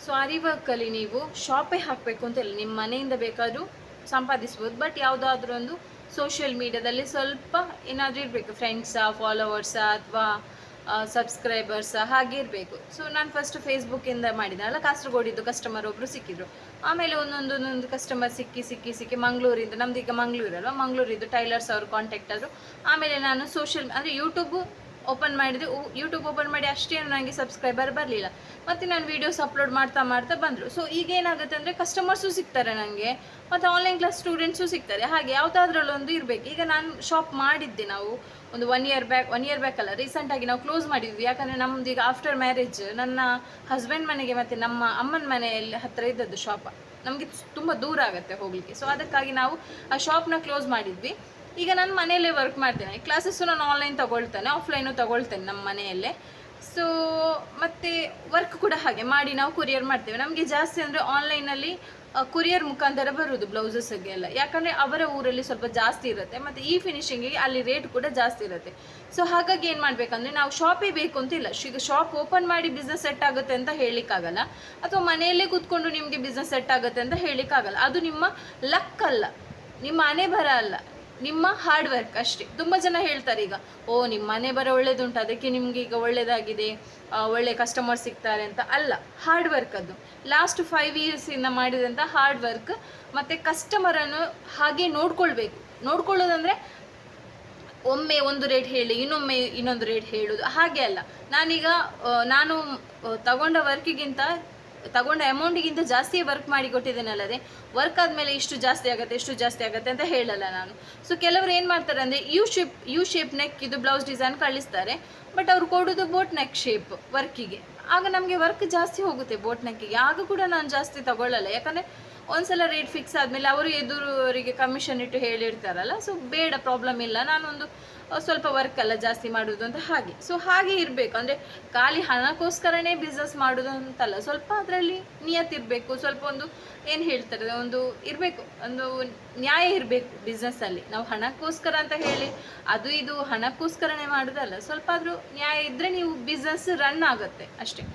ಸೊ ಆರಿ ವರ್ಕಲ್ಲಿ ನೀವು ಶಾಪೇ ಹಾಕಬೇಕು ಅಂತ ಇಲ್ಲ. ನಿಮ್ಮ ಮನೆಯಿಂದ ಬೇಕಾದರೂ ಸಂಪಾದಿಸ್ಬೋದು. ಬಟ್ ಯಾವುದಾದ್ರೂ ಒಂದು ಸೋಷಿಯಲ್ ಮೀಡ್ಯಾದಲ್ಲಿ ಸ್ವಲ್ಪ ಏನಾದರೂ ಇರಬೇಕು. ಫ್ರೆಂಡ್ಸಾ ಫಾಲೋವರ್ಸಾ ಅಥವಾ ಸಬ್ಸ್ಕ್ರೈಬರ್ಸಾ ಹಾಗೆ ಇರಬೇಕು. ಸೊ ನಾನು ಫಸ್ಟ್ ಫೇಸ್ಬುಕ್ಕಿಂದ ಮಾಡಿದ್ನಲ್ಲ, ಕಾಸರಗೋಡಿದ್ದು ಕಸ್ಟಮರ್ ಒಬ್ಬರು ಸಿಕ್ಕಿದ್ರು. ಆಮೇಲೆ ಒಂದೊಂದು ಒಂದೊಂದು ಕಸ್ಟಮರ್ ಸಿಕ್ಕಿ ಸಿಕ್ಕಿ ಸಿಕ್ಕಿ ಮಂಗಳೂರಿಂದ, ನಮ್ದು ಈಗ ಮಂಗಳೂರಲ್ವ? ಮಂಗಳೂರಿದ್ದು ಟೈಲರ್ಸ್ ಅವರು ಕಾಂಟ್ಯಾಕ್ಟ್ ಆದರು. ಆಮೇಲೆ ನಾನು ಸೋಷಿಯಲ್ ಅಂದರೆ ಯೂಟ್ಯೂಬು ಓಪನ್ ಮಾಡಿದೆ. ಯೂಟ್ಯೂಬ್ ಓಪನ್ ಮಾಡಿ ಅಷ್ಟೇನು ನನಗೆ ಸಬ್ಸ್ಕ್ರೈಬರ್ ಬರಲಿಲ್ಲ. ಮತ್ತು ನಾನು ವೀಡಿಯೋಸ್ ಅಪ್ಲೋಡ್ ಮಾಡ್ತಾ ಮಾಡ್ತಾ ಬಂದರು. ಸೊ ಈಗ ಏನಾಗುತ್ತೆ ಅಂದರೆ ಕಸ್ಟಮರ್ಸು ಸಿಗ್ತಾರೆ ನನಗೆ ಮತ್ತು ಆನ್ಲೈನ್ ಕ್ಲಾಸ್ ಸ್ಟೂಡೆಂಟ್ಸು ಸಿಗ್ತಾರೆ. ಹಾಗೆ ಯಾವುದಾದ್ರಲ್ಲೊಂದು ಇರಬೇಕು. ಈಗ ನಾನು ಶಾಪ್ ಮಾಡಿದ್ದೆ ನಾವು ಒಂದು one year back one year back ಅಲ್ಲ ರೀಸೆಂಟಾಗಿ ನಾವು ಕ್ಲೋಸ್ ಮಾಡಿದ್ವಿ. ಯಾಕಂದರೆ ನಮ್ದು ಈಗ ಆಫ್ಟರ್ ಮ್ಯಾರೇಜ್ ನನ್ನ ಹಸ್ಬೆಂಡ್ ಮನೆಗೆ ಮತ್ತು ನಮ್ಮ ಅಮ್ಮನ ಮನೆಯಲ್ಲಿ ಹತ್ತಿರ ಇದ್ದದ್ದು ಶಾಪ್ ನಮಗೆ ತುಂಬ ದೂರ ಆಗುತ್ತೆ ಹೋಗಲಿಕ್ಕೆ. ಸೊ ಅದಕ್ಕಾಗಿ ನಾವು ಆ ಶಾಪ್ನ ಕ್ಲೋಸ್ ಮಾಡಿದ್ವಿ. ಈಗ ನಾನು ಮನೆಯಲ್ಲೇ ವರ್ಕ್ ಮಾಡ್ತೇನೆ. ಕ್ಲಾಸಸ್ಸು ನಾನು ಆನ್ಲೈನ್ ತೊಗೊಳ್ತೇನೆ ಆಫ್ಲೈನು ತೊಗೊಳ್ತೇನೆ ನಮ್ಮ ಮನೆಯಲ್ಲೇ. ಸೊ ಮತ್ತು ವರ್ಕ್ ಕೂಡ ಹಾಗೆ ಮಾಡಿ ನಾವು ಕೊರಿಯರ್ ಮಾಡ್ತೇವೆ. ನಮಗೆ ಜಾಸ್ತಿ ಅಂದರೆ ಆನ್ಲೈನಲ್ಲಿ ಕೊರಿಯರ್ ಮುಖಾಂತರ ಬರುವುದು ಬ್ಲೌಸಸ್ಗೆ ಎಲ್ಲ ಯಾಕಂದರೆ ಅವರ ಊರಲ್ಲಿ ಸ್ವಲ್ಪ ಜಾಸ್ತಿ ಇರುತ್ತೆ, ಮತ್ತು ಈ ಫಿನಿಶಿಂಗಿಗೆ ಅಲ್ಲಿ ರೇಟ್ ಕೂಡ ಜಾಸ್ತಿ ಇರುತ್ತೆ. ಸೊ ಹಾಗಾಗಿ ಏನು ಮಾಡಬೇಕಂದ್ರೆ ನಾವು ಶಾಪೇ ಬೇಕು ಅಂತ ಇಲ್ಲ. ಈಗ ಶಾಪ್ ಓಪನ್ ಮಾಡಿ ಬಿಸ್ನೆಸ್ ಸೆಟ್ ಆಗುತ್ತೆ ಅಂತ ಹೇಳಲಿಕ್ಕಾಗಲ್ಲ. ಅಥವಾ ಮನೆಯಲ್ಲೇ ಕೂತ್ಕೊಂಡು ನಿಮಗೆ ಬಿಸ್ನೆಸ್ ಸೆಟ್ ಆಗುತ್ತೆ ಅಂತ ಹೇಳಲಿಕ್ಕಾಗಲ್ಲ. ಅದು ನಿಮ್ಮ ಲಕ್ ಅಲ್ಲ. ನಿಮ್ಮ ಮನೆ ಬರ ಅಲ್ಲ. ನಿಮ್ಮ ಹಾರ್ಡ್ ವರ್ಕ್ ಅಷ್ಟೇ. ತುಂಬ ಜನ ಹೇಳ್ತಾರೆ ಈಗ, ಓ ನಿಮ್ಮ ಮನೆ ಬರ ಒಳ್ಳೇದುಂಟು, ಅದಕ್ಕೆ ನಿಮ್ಗೆ ಈಗ ಒಳ್ಳೆಯದಾಗಿದೆ ಒಳ್ಳೆ ಕಸ್ಟಮರ್ ಸಿಗ್ತಾರೆ ಅಂತ. ಅಲ್ಲ ಹಾರ್ಡ್ ವರ್ಕ್ ಅದು. ಲಾಸ್ಟ್ ಫೈವ್ ಇಯರ್ಸಿಂದ ಮಾಡಿದಂಥ ಹಾರ್ಡ್ ವರ್ಕ್ ಮತ್ತು ಕಸ್ಟಮರನ್ನು ಹಾಗೆ ನೋಡ್ಕೊಳ್ಬೇಕು. ನೋಡ್ಕೊಳ್ಳೋದಂದರೆ, ಒಮ್ಮೆ ಒಂದು ರೇಟ್ ಹೇಳಿ, ಇನ್ನೊಮ್ಮೆ ಇನ್ನೊಂದು ರೇಟ್ ಹೇಳೋದು, ಹಾಗೆ ಅಲ್ಲ. ನಾನೀಗ ನಾನು ತಗೊಂಡ ವರ್ಕಿಗಿಂತ ತಗೊಂಡ ಅಮೌಂಟಿಗಿಂತ ಜಾಸ್ತಿ ವರ್ಕ್ ಮಾಡಿ ಕೊಟ್ಟಿದ್ದೇನಲ್ಲದೆ ವರ್ಕ್ ಆದಮೇಲೆ ಇಷ್ಟು ಜಾಸ್ತಿ ಆಗುತ್ತೆ, ಇಷ್ಟು ಜಾಸ್ತಿ ಆಗುತ್ತೆ ಅಂತ ಹೇಳಲ್ಲ ನಾನು. ಸೊ ಕೆಲವರು ಏನು ಮಾಡ್ತಾರೆ ಅಂದರೆ U shape U shape neck ಇದು ಬ್ಲೌಸ್ ಡಿಸೈನ್ ಕಳಿಸ್ತಾರೆ ಬಟ್ ಅವ್ರು ಕೊಡೋದು ಬೋಟ್ ನೆಕ್ ಶೇಪ್ ವರ್ಕಿಗೆ ಆಗ ನಮಗೆ ವರ್ಕ್ ಜಾಸ್ತಿ ಹೋಗುತ್ತೆ ಬೋಟ್ ನೆಕ್ಕಿಗೆ ಆಗ ಕೂಡ ನಾನು ಜಾಸ್ತಿ ತಗೊಳ್ಳಲ್ಲ. ಯಾಕಂದರೆ ಒಂದ್ಸಲ ರೇಟ್ ಫಿಕ್ಸ್ ಆದಮೇಲೆ ಅವರು ಎದುರುವರಿಗೆ ಕಮಿಷನ್ ಇಟ್ಟು ಹೇಳಿರ್ತಾರಲ್ಲ ಸೊ ಬೇಡ ಪ್ರಾಬ್ಲಮ್ ಇಲ್ಲ. ನಾನೊಂದು ಸ್ವಲ್ಪ ವರ್ಕ್ ಅಲ್ಲ ಜಾಸ್ತಿ ಮಾಡೋದು ಅಂತ ಹಾಗೆ. ಸೊ ಹಾಗೆ ಇರಬೇಕು. ಅಂದರೆ ಖಾಲಿ ಹಣಕ್ಕೋಸ್ಕರನೇ ಬಿಸ್ನೆಸ್ ಮಾಡೋದು ಅಂತಲ್ಲ. ಸ್ವಲ್ಪ ಅದರಲ್ಲಿ ನಿಯತ್ತಿರಬೇಕು ಸ್ವಲ್ಪ ಒಂದು, ಏನು ಹೇಳ್ತಾರೆ, ಒಂದು ಇರಬೇಕು. ಒಂದು ನ್ಯಾಯ ಇರಬೇಕು ಬಿಸ್ನೆಸ್ಸಲ್ಲಿ ನಾವು ಹಣಕ್ಕೋಸ್ಕರ ಅಂತ ಹೇಳಿ, ಅದು ಇದು ಹಣಕ್ಕೋಸ್ಕರನೇ ಮಾಡೋದಲ್ಲ. ಸ್ವಲ್ಪ ಆದರೂ ನ್ಯಾಯ ಇದ್ದರೆ ನೀವು ಬಿಸ್ನೆಸ್ ರನ್ ಆಗುತ್ತೆ ಅಷ್ಟೇ.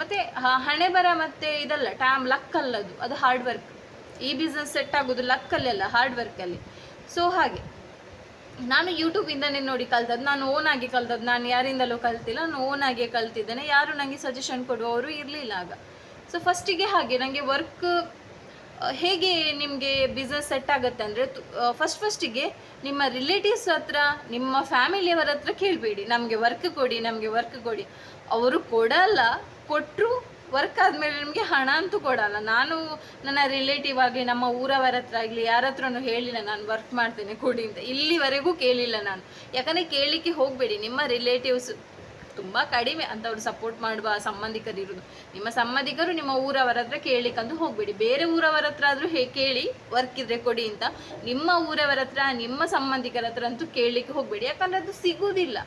ಮತ್ತು ಹಣೆ ಬರ ಮತ್ತು ಇದಲ್ಲ ಟ್ಯಾಮ್ ಲಕ್ ಅಲ್ಲದು. ಅದು ಹಾರ್ಡ್ ವರ್ಕ್ ಈ ಬಿಸ್ನೆಸ್ ಸೆಟ್ ಆಗೋದು ಲಕ್ಕಲ್ಲೆಲ್ಲ ಹಾರ್ಡ್ ವರ್ಕಲ್ಲಿ ಸೊ ಹಾಗೆ. ನಾನು ಯೂಟ್ಯೂಬಿಂದನೇ ನೋಡಿ ಕಲ್ತದ್ದು. ನಾನು ಓನ್ ಆಗಿ ಕಲ್ತದ್ದು. ನಾನು ಯಾರಿಂದಲೂ ಕಲ್ತಿಲ್ಲ. ನಾನು ಓನ್ ಆಗಿ ಕಲ್ತಿದ್ದೇನೆ. ಯಾರು ನನಗೆ ಸಜೆಷನ್ ಕೊಡುವವರು ಇರಲಿಲ್ಲ ಆಗ. ಸೊ ಫಸ್ಟಿಗೆ ಹಾಗೆ. ನನಗೆ ವರ್ಕ್ ಹೇಗೆ ನಿಮಗೆ ಬಿಸ್ನೆಸ್ ಸೆಟ್ ಆಗುತ್ತೆ ಅಂದರೆ ಫಸ್ಟ್ ಫಸ್ಟಿಗೆ ನಿಮ್ಮ ರಿಲೇಟಿವ್ಸ್ ಹತ್ರ, ನಿಮ್ಮ ಫ್ಯಾಮಿಲಿಯವರ ಹತ್ರ ಕೇಳಬೇಡಿ. ನಮಗೆ ವರ್ಕ್ ಕೊಡಿ, ನಮಗೆ ವರ್ಕ್ ಕೊಡಿ. ಅವರು ಕೊಡಲ್ಲ ಕೊಟ್ಟರು ವರ್ಕ್ ಆದಮೇಲೆ ನಿಮಗೆ ಹಣ ಅಂತೂ ಕೊಡಲ್ಲ. ನಾನು ನನ್ನ ರಿಲೇಟಿವ್ ಆಗಲಿ ನಮ್ಮ ಊರವರ ಹತ್ರ ಆಗಲಿ ಯಾರ ಹತ್ರನೂ ಹೇಳಿಲ್ಲ ನಾನು ವರ್ಕ್ ಮಾಡ್ತೇನೆ, ಕೊಡಿ ಅಂತ. ಇಲ್ಲಿವರೆಗೂ ಕೇಳಿಲ್ಲ ನಾನು. ಯಾಕಂದರೆ ಕೇಳಲಿಕ್ಕೆ ಹೋಗಬೇಡಿ. ನಿಮ್ಮ ರಿಲೇಟಿವ್ಸ್ ತುಂಬ ಕಡಿಮೆ ಅಂತವ್ರು ಸಪೋರ್ಟ್ ಮಾಡುವ ಸಂಬಂಧಿಕರು ಇರೋದು. ನಿಮ್ಮ ಸಂಬಂಧಿಕರು ನಿಮ್ಮ ಊರವರ ಹತ್ರ ಕೇಳಲಿಕ್ಕಂತೂ ಹೋಗಬೇಡಿ. ಬೇರೆ ಊರವರ ಹತ್ರ ಆದರೂ ಹೇ, ಕೇಳಿ ವರ್ಕ್ ಇದ್ರೆ ಕೊಡಿ ಅಂತ. ನಿಮ್ಮ ಊರವರ ಹತ್ರ, ನಿಮ್ಮ ಸಂಬಂಧಿಕರ ಹತ್ರ ಅಂತೂ ಕೇಳಲಿಕ್ಕೆ ಹೋಗಬೇಡಿ. ಯಾಕಂದರೆ ಅದು ಸಿಗುವುದಿಲ್ಲ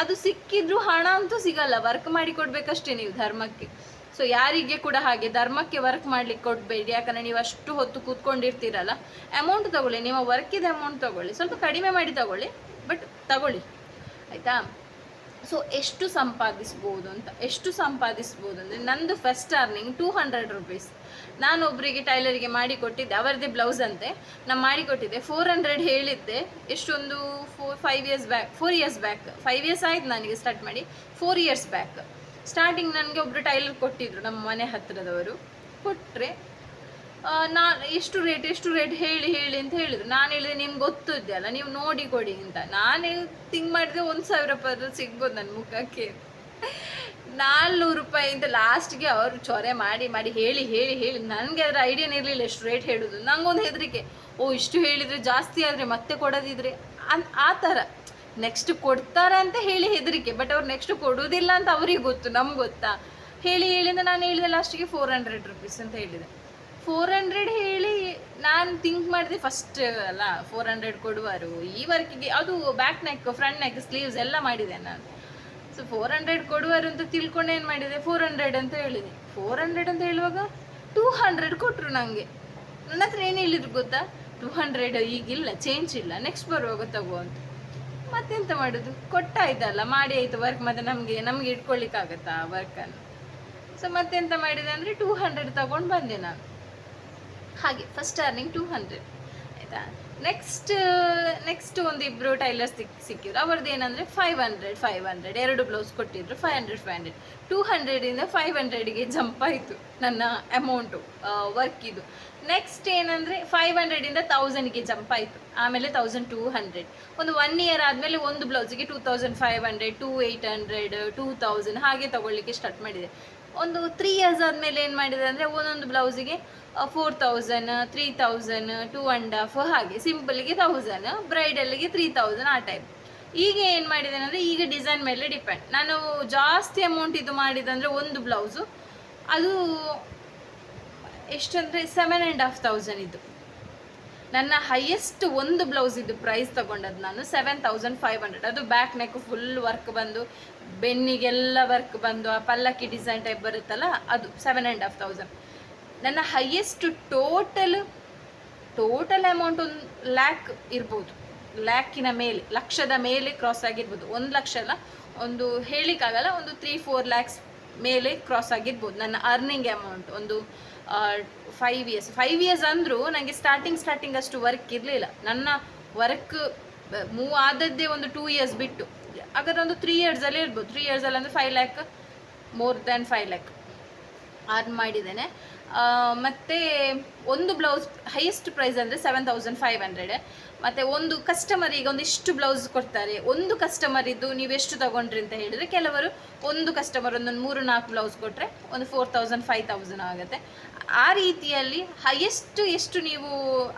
ಅದು ಸಿಕ್ಕಿದ್ರೂ ಹಣ ಅಂತೂ ಸಿಗಲ್ಲ. ವರ್ಕ್ ಮಾಡಿ ಕೊಡಬೇಕಷ್ಟೇ ನೀವು ಧರ್ಮಕ್ಕೆ. ಸೊ ಯಾರಿಗೆ ಕೂಡ ಹಾಗೆ ಧರ್ಮಕ್ಕೆ ವರ್ಕ್ ಮಾಡ್ಲಿಕ್ಕೆ ಕೊಡಬೇಡಿ. ಯಾಕಂದರೆ ನೀವು ಅಷ್ಟು ಹೊತ್ತು ಕೂತ್ಕೊಂಡಿರ್ತೀರಲ್ಲ ಅಮೌಂಟ್ ತಗೊಳ್ಳಿ. ನಿಮ್ಮ ವರ್ಕಿದ ಅಮೌಂಟ್ ತಗೊಳ್ಳಿ. ಸ್ವಲ್ಪ ಕಡಿಮೆ ಮಾಡಿ ತಗೊಳ್ಳಿ ಬಟ್ ತಗೊಳ್ಳಿ. ಆಯಿತಾ? ಸೊ ಎಷ್ಟು ಸಂಪಾದಿಸ್ಬೋದು ಅಂತ, ಎಷ್ಟು ಸಂಪಾದಿಸ್ಬೋದು ಅಂದರೆ ನಂದು first earning two hundred rupees ನಾನು ಒಬ್ಬರಿಗೆ ಟೈಲರಿಗೆ ಮಾಡಿ ಕೊಟ್ಟಿದ್ದೆ, ಅವರದೇ ಬ್ಲೌಸ್ ಅಂತೆ. ನಾನು ಮಾಡಿ ಕೊಟ್ಟಿದ್ದೆ. ಫೋರ್ ಹಂಡ್ರೆಡ್ ಹೇಳಿದ್ದೆ. ಎಷ್ಟೊಂದು four five years back four years back five years ಆಯ್ತು ನನಗೆ ಸ್ಟಾರ್ಟ್ ಮಾಡಿ. ಫೋರ್ ಇಯರ್ಸ್ ಬ್ಯಾಕ್ ಸ್ಟಾರ್ಟಿಂಗ್ ನನಗೆ ಒಬ್ಬರು ಟೈಲರ್ ಕೊಟ್ಟಿದ್ರು ನಮ್ಮ ಮನೆ ಹತ್ತಿರದವರು ಕೊಟ್ಟರೆ ನಾನು ಎಷ್ಟು ರೇಟ್ ಎಷ್ಟು ರೇಟ್ ಹೇಳಿ ಹೇಳಿ ಅಂತ ಹೇಳಿದ್ರು. ನಾನು ಹೇಳಿದೆ, ನಿಮ್ಗೆ ಗೊತ್ತಿದ್ದೆ ಅಲ್ಲ, ನೀವು ನೋಡಿ ಕೊಡಿ ಅಂತ. ನಾನೇ ತಿಂಗ್ ಮಾಡಿದ್ರೆ ಒಂದು ಸಾವಿರ ರೂಪಾಯಿ ಸಿಗ್ಬೋದು ನನ್ನ ಮುಖಕ್ಕೆ. ನಾಲ್ನೂರು ರೂಪಾಯಿ ಅಂತ ಲಾಸ್ಟ್ಗೆ ಅವರು ಚೊರೆ ಮಾಡಿ ಮಾಡಿ, ಹೇಳಿ ಹೇಳಿ ಹೇಳಿ. ನನಗೆ ಅದರ ಐಡಿಯಾನೇ ಇರಲಿಲ್ಲ ಎಷ್ಟು ರೇಟ್ ಹೇಳೋದು. ನಂಗೊಂದು ಹೆದರಿಕೆ, ಓ, ಇಷ್ಟು ಹೇಳಿದರೆ ಜಾಸ್ತಿ ಆದರೆ ಮತ್ತೆ ಕೊಡೋದಿದ್ರೆ. ಆ ಥರ. ನೆಕ್ಸ್ಟ್ ಕೊಡ್ತಾರೆ ಅಂತ ಹೇಳಿ ಹೆದರಿಕೆ ಬಟ್ ಅವ್ರು ನೆಕ್ಸ್ಟ್ ಕೊಡೋದಿಲ್ಲ ಅಂತ ಅವ್ರಿಗೆ ಗೊತ್ತು, ನಮ್ಗೆ ಗೊತ್ತಾ? ಹೇಳಿ ಹೇಳಿಂದ ನಾನು ಹೇಳಿದೆ ಲಾಸ್ಟಿಗೆ ಫೋರ್ ಹಂಡ್ರೆಡ್ ರುಪೀಸ್ ಅಂತ ಹೇಳಿದೆ. ಫೋರ್ ಹಂಡ್ರೆಡ್ ಹೇಳಿ ನಾನು ಥಿಂಕ್ ಮಾಡಿದೆ ಫಸ್ಟ್ ಅಲ್ಲ ಫೋರ್ ಹಂಡ್ರೆಡ್ ಕೊಡುವರು, ಈ ವರ್ಕಿಗೆ ಅದು back neck front neck sleeves ಎಲ್ಲ ಮಾಡಿದೆ ನಾನು. ಸೊ ಫೋರ್ ಹಂಡ್ರೆಡ್ ಕೊಡುವರು ಅಂತ ತಿಳ್ಕೊಂಡು ಏನು ಮಾಡಿದೆ? ಫೋರ್ ಹಂಡ್ರೆಡ್ ಅಂತ ಹೇಳಿದೆ. ಫೋರ್ ಹಂಡ್ರೆಡ್ ಅಂತ ಹೇಳುವಾಗ ಟೂ ಹಂಡ್ರೆಡ್ ಕೊಟ್ಟರು ನನಗೆ ನನ್ನ ಹತ್ರ ಏನು ಹೇಳಿದ್ರು ಗೊತ್ತಾ? ಟೂ ಹಂಡ್ರೆಡ್ ಈಗಿಲ್ಲ ಚೇಂಜ್ ಇಲ್ಲ ನೆಕ್ಸ್ಟ್ ಬರುವಾಗ ತಗೋ ಅಂತ. ಮತ್ತೆಂತ ಮಾಡೋದು? ಕೊಟ್ಟಾಯ್ತಲ್ಲ ಮಾಡಿ ಆಯ್ತು ವರ್ಕ್ ಮತ್ತೆ ನಮಗೆ ನಮಗೆ ಇಟ್ಕೊಳ್ಳಿಕ್ಕಾಗತ್ತಾ ವರ್ಕನ್ನು ಸೊ ಮತ್ತೆಂತ ಮಾಡಿದೆ ಅಂದರೆ ಟೂ ಹಂಡ್ರೆಡ್ ತಗೊಂಡು ಬಂದೆ ನಾನು. ಹಾಗೆ ಫಸ್ಟ್ ಅರ್ನಿಂಗ್ ಟೂ ಹಂಡ್ರೆಡ್ ಆಯಿತಾ? ನೆಕ್ಸ್ಟ್ ನೆಕ್ಸ್ಟ್ ಒಂದಿಬ್ಬರು ಟೈಲರ್ಸ್ ಟೈಲರ್ ಸಿಕ್, ಸಿಕ್ಕಿದ್ರು. ಅವ್ರದ್ದು ಏನಂದರೆ ಫೈವ್ ಹಂಡ್ರೆಡ್ ಫೈವ್ ಹಂಡ್ರೆಡ್ ಎರಡು ಬ್ಲೌಸ್ ಕೊಟ್ಟಿದ್ರು five hundred five hundred two ಹಂಡ್ರೆಡಿಂದ five ಹಂಡ್ರೆಡ್ಗೆ ಜಂಪ್ ಆಯಿತು ನನ್ನ ಅಮೌಂಟು ವರ್ಕಿದು ನೆಕ್ಸ್ಟ್ ಏನಂದರೆ ಫೈವ್ ಹಂಡ್ರೆಡಿಂದ ತೌಸಂಡ್ಗೆ ಜಂಪ್ ಆಯಿತು. ಆಮೇಲೆ ತೌಸಂಡ್ ಟೂ ಹಂಡ್ರೆಡ್ ಒಂದು ಒನ್ ಇಯರ್ ಆದಮೇಲೆ ಒಂದು ಬ್ಲೌಸಿಗೆ two thousand five hundred two eight hundred two thousand ಹಾಗೆ ತಗೊಳ್ಳಿಕ್ಕೆ ಸ್ಟಾರ್ಟ್ ಮಾಡಿದೆ. ಒಂದು ತ್ರೀ ಇಯರ್ಸ್ ಆದಮೇಲೆ ಏನು ಮಾಡಿದೆ ಅಂದರೆ ಒಂದೊಂದು ಬ್ಲೌಸಿಗೆ four thousand three thousand two and half ಹಾಗೆ ಸಿಂಪಲ್ಗೆ ತೌಸಂಡ್ ಬ್ರೈಡಲ್ಗೆ ತ್ರೀ ತೌಸಂಡ್ ಆ ಟೈಪ್ ಈಗ ಏನು ಮಾಡಿದ್ದೇನೆ ಅಂದರೆ ಈಗ ಡಿಸೈನ್ ಮೇಲೆ ಡಿಪೆಂಡ್ ನಾನು ಜಾಸ್ತಿ ಅಮೌಂಟ್ ಇದು ಮಾಡಿದಂದರೆ ಒಂದು ಬ್ಲೌಸು ಅದು ಎಷ್ಟಂದರೆ ಸೆವೆನ್ ಆ್ಯಂಡ್ ಹಾಫ್ ತೌಸಂಡ್ ಇದು. ನನ್ನ ಹೈಯೆಸ್ಟ್ ಒಂದು ಬ್ಲೌಸ್ ಇದು ಪ್ರೈಸ್ ತಗೊಂಡದ್ದು ನಾನು ಸೆವೆನ್ ತೌಸಂಡ್ ಫೈವ್ ಹಂಡ್ರೆಡ್ ಅದು ಬ್ಯಾಕ್ ನೆಕ್ ಫುಲ್ ವರ್ಕ್ ಬಂದು, ಬೆನ್ನಿಗೆಲ್ಲ ವರ್ಕ್ ಬಂದು, ಆ ಪಲ್ಲಕ್ಕಿ ಡಿಸೈನ್ ಟೈಪ್ ಬರುತ್ತಲ್ಲ, ಅದು ಸೆವೆನ್ ಆ್ಯಂಡ್ ಹಾಫ್ ತೌಸಂಡ್ ನನ್ನ ಹೈಯೆಸ್ಟ್ ಟೋಟಲ್ ಟೋಟಲ್ ಅಮೌಂಟ್ ಒಂದು ಲ್ಯಾಕ್ ಇರ್ಬೋದು. ಲ್ಯಾಕಿನ ಮೇಲೆ, ಲಕ್ಷದ ಮೇಲೆ ಕ್ರಾಸ್ ಆಗಿರ್ಬೋದು. ಒಂದು ಲಕ್ಷ ಅಲ್ಲ, ಒಂದು ಹೇಳಿಕ್ಕಾಗಲ್ಲ, ಒಂದು ತ್ರೀ ಫೋರ್ ಲ್ಯಾಕ್ಸ್ ಮೇಲೆ ಕ್ರಾಸ್ ಆಗಿರ್ಬೋದು. ನನ್ನ ಅರ್ನಿಂಗ್ ಅಮೌಂಟ್ ಒಂದು ಫೈವ್ ಇಯರ್ಸ್ ಫೈವ್ ಇಯರ್ಸ್ ಅಂದರೂ ನನಗೆ ಸ್ಟಾರ್ಟಿಂಗ್ ಸ್ಟಾರ್ಟಿಂಗ್ ಅಷ್ಟು ವರ್ಕ್ ಇರಲಿಲ್ಲ. ನನ್ನ ವರ್ಕ್ ಮೂವ್ ಆದದ್ದೇ ಒಂದು ಟೂ ಇಯರ್ಸ್ ಬಿಟ್ಟು. ಹಾಗಾದ್ರೆ ಒಂದು ತ್ರೀ ಇಯರ್ಸಲ್ಲಿ ಇರ್ಬೋದು. ತ್ರೀ ಇಯರ್ಸಲ್ಲಿ ಅಂದರೆ five lakh more than five lakh earn ಮಾಡಿದ್ದೇನೆ. ಮತ್ತೆ ಒಂದು ಬ್ಲೌಸ್ ಹೈಯೆಸ್ಟ್ ಪ್ರೈಸ್ ಅಂದರೆ ಸೆವೆನ್ ತೌಸಂಡ್ ಫೈವ್ ಹಂಡ್ರೆಡ್ ಮತ್ತು ಒಂದು ಕಸ್ಟಮರ್ ಈಗ ಒಂದಿಷ್ಟು ಬ್ಲೌಸ್ ಕೊಡ್ತಾರೆ. ಒಂದು ಕಸ್ಟಮರ್ ಇದ್ದು ನೀವು ಎಷ್ಟು ತಗೊಂಡ್ರಿ ಅಂತ ಹೇಳಿದರೆ ಕೆಲವರು ಒಂದು ಕಸ್ಟಮರ್ ಒಂದೊಂದು ಮೂರು ನಾಲ್ಕು ಬ್ಲೌಸ್ ಕೊಟ್ಟರೆ ಒಂದು ಫೋರ್ ತೌಸಂಡ್ ಫೈವ್ ತೌಸಂಡ್ ಆಗುತ್ತೆ. ಆ ರೀತಿಯಲ್ಲಿ ಹೈಯೆಸ್ಟ್ ಎಷ್ಟು ನೀವು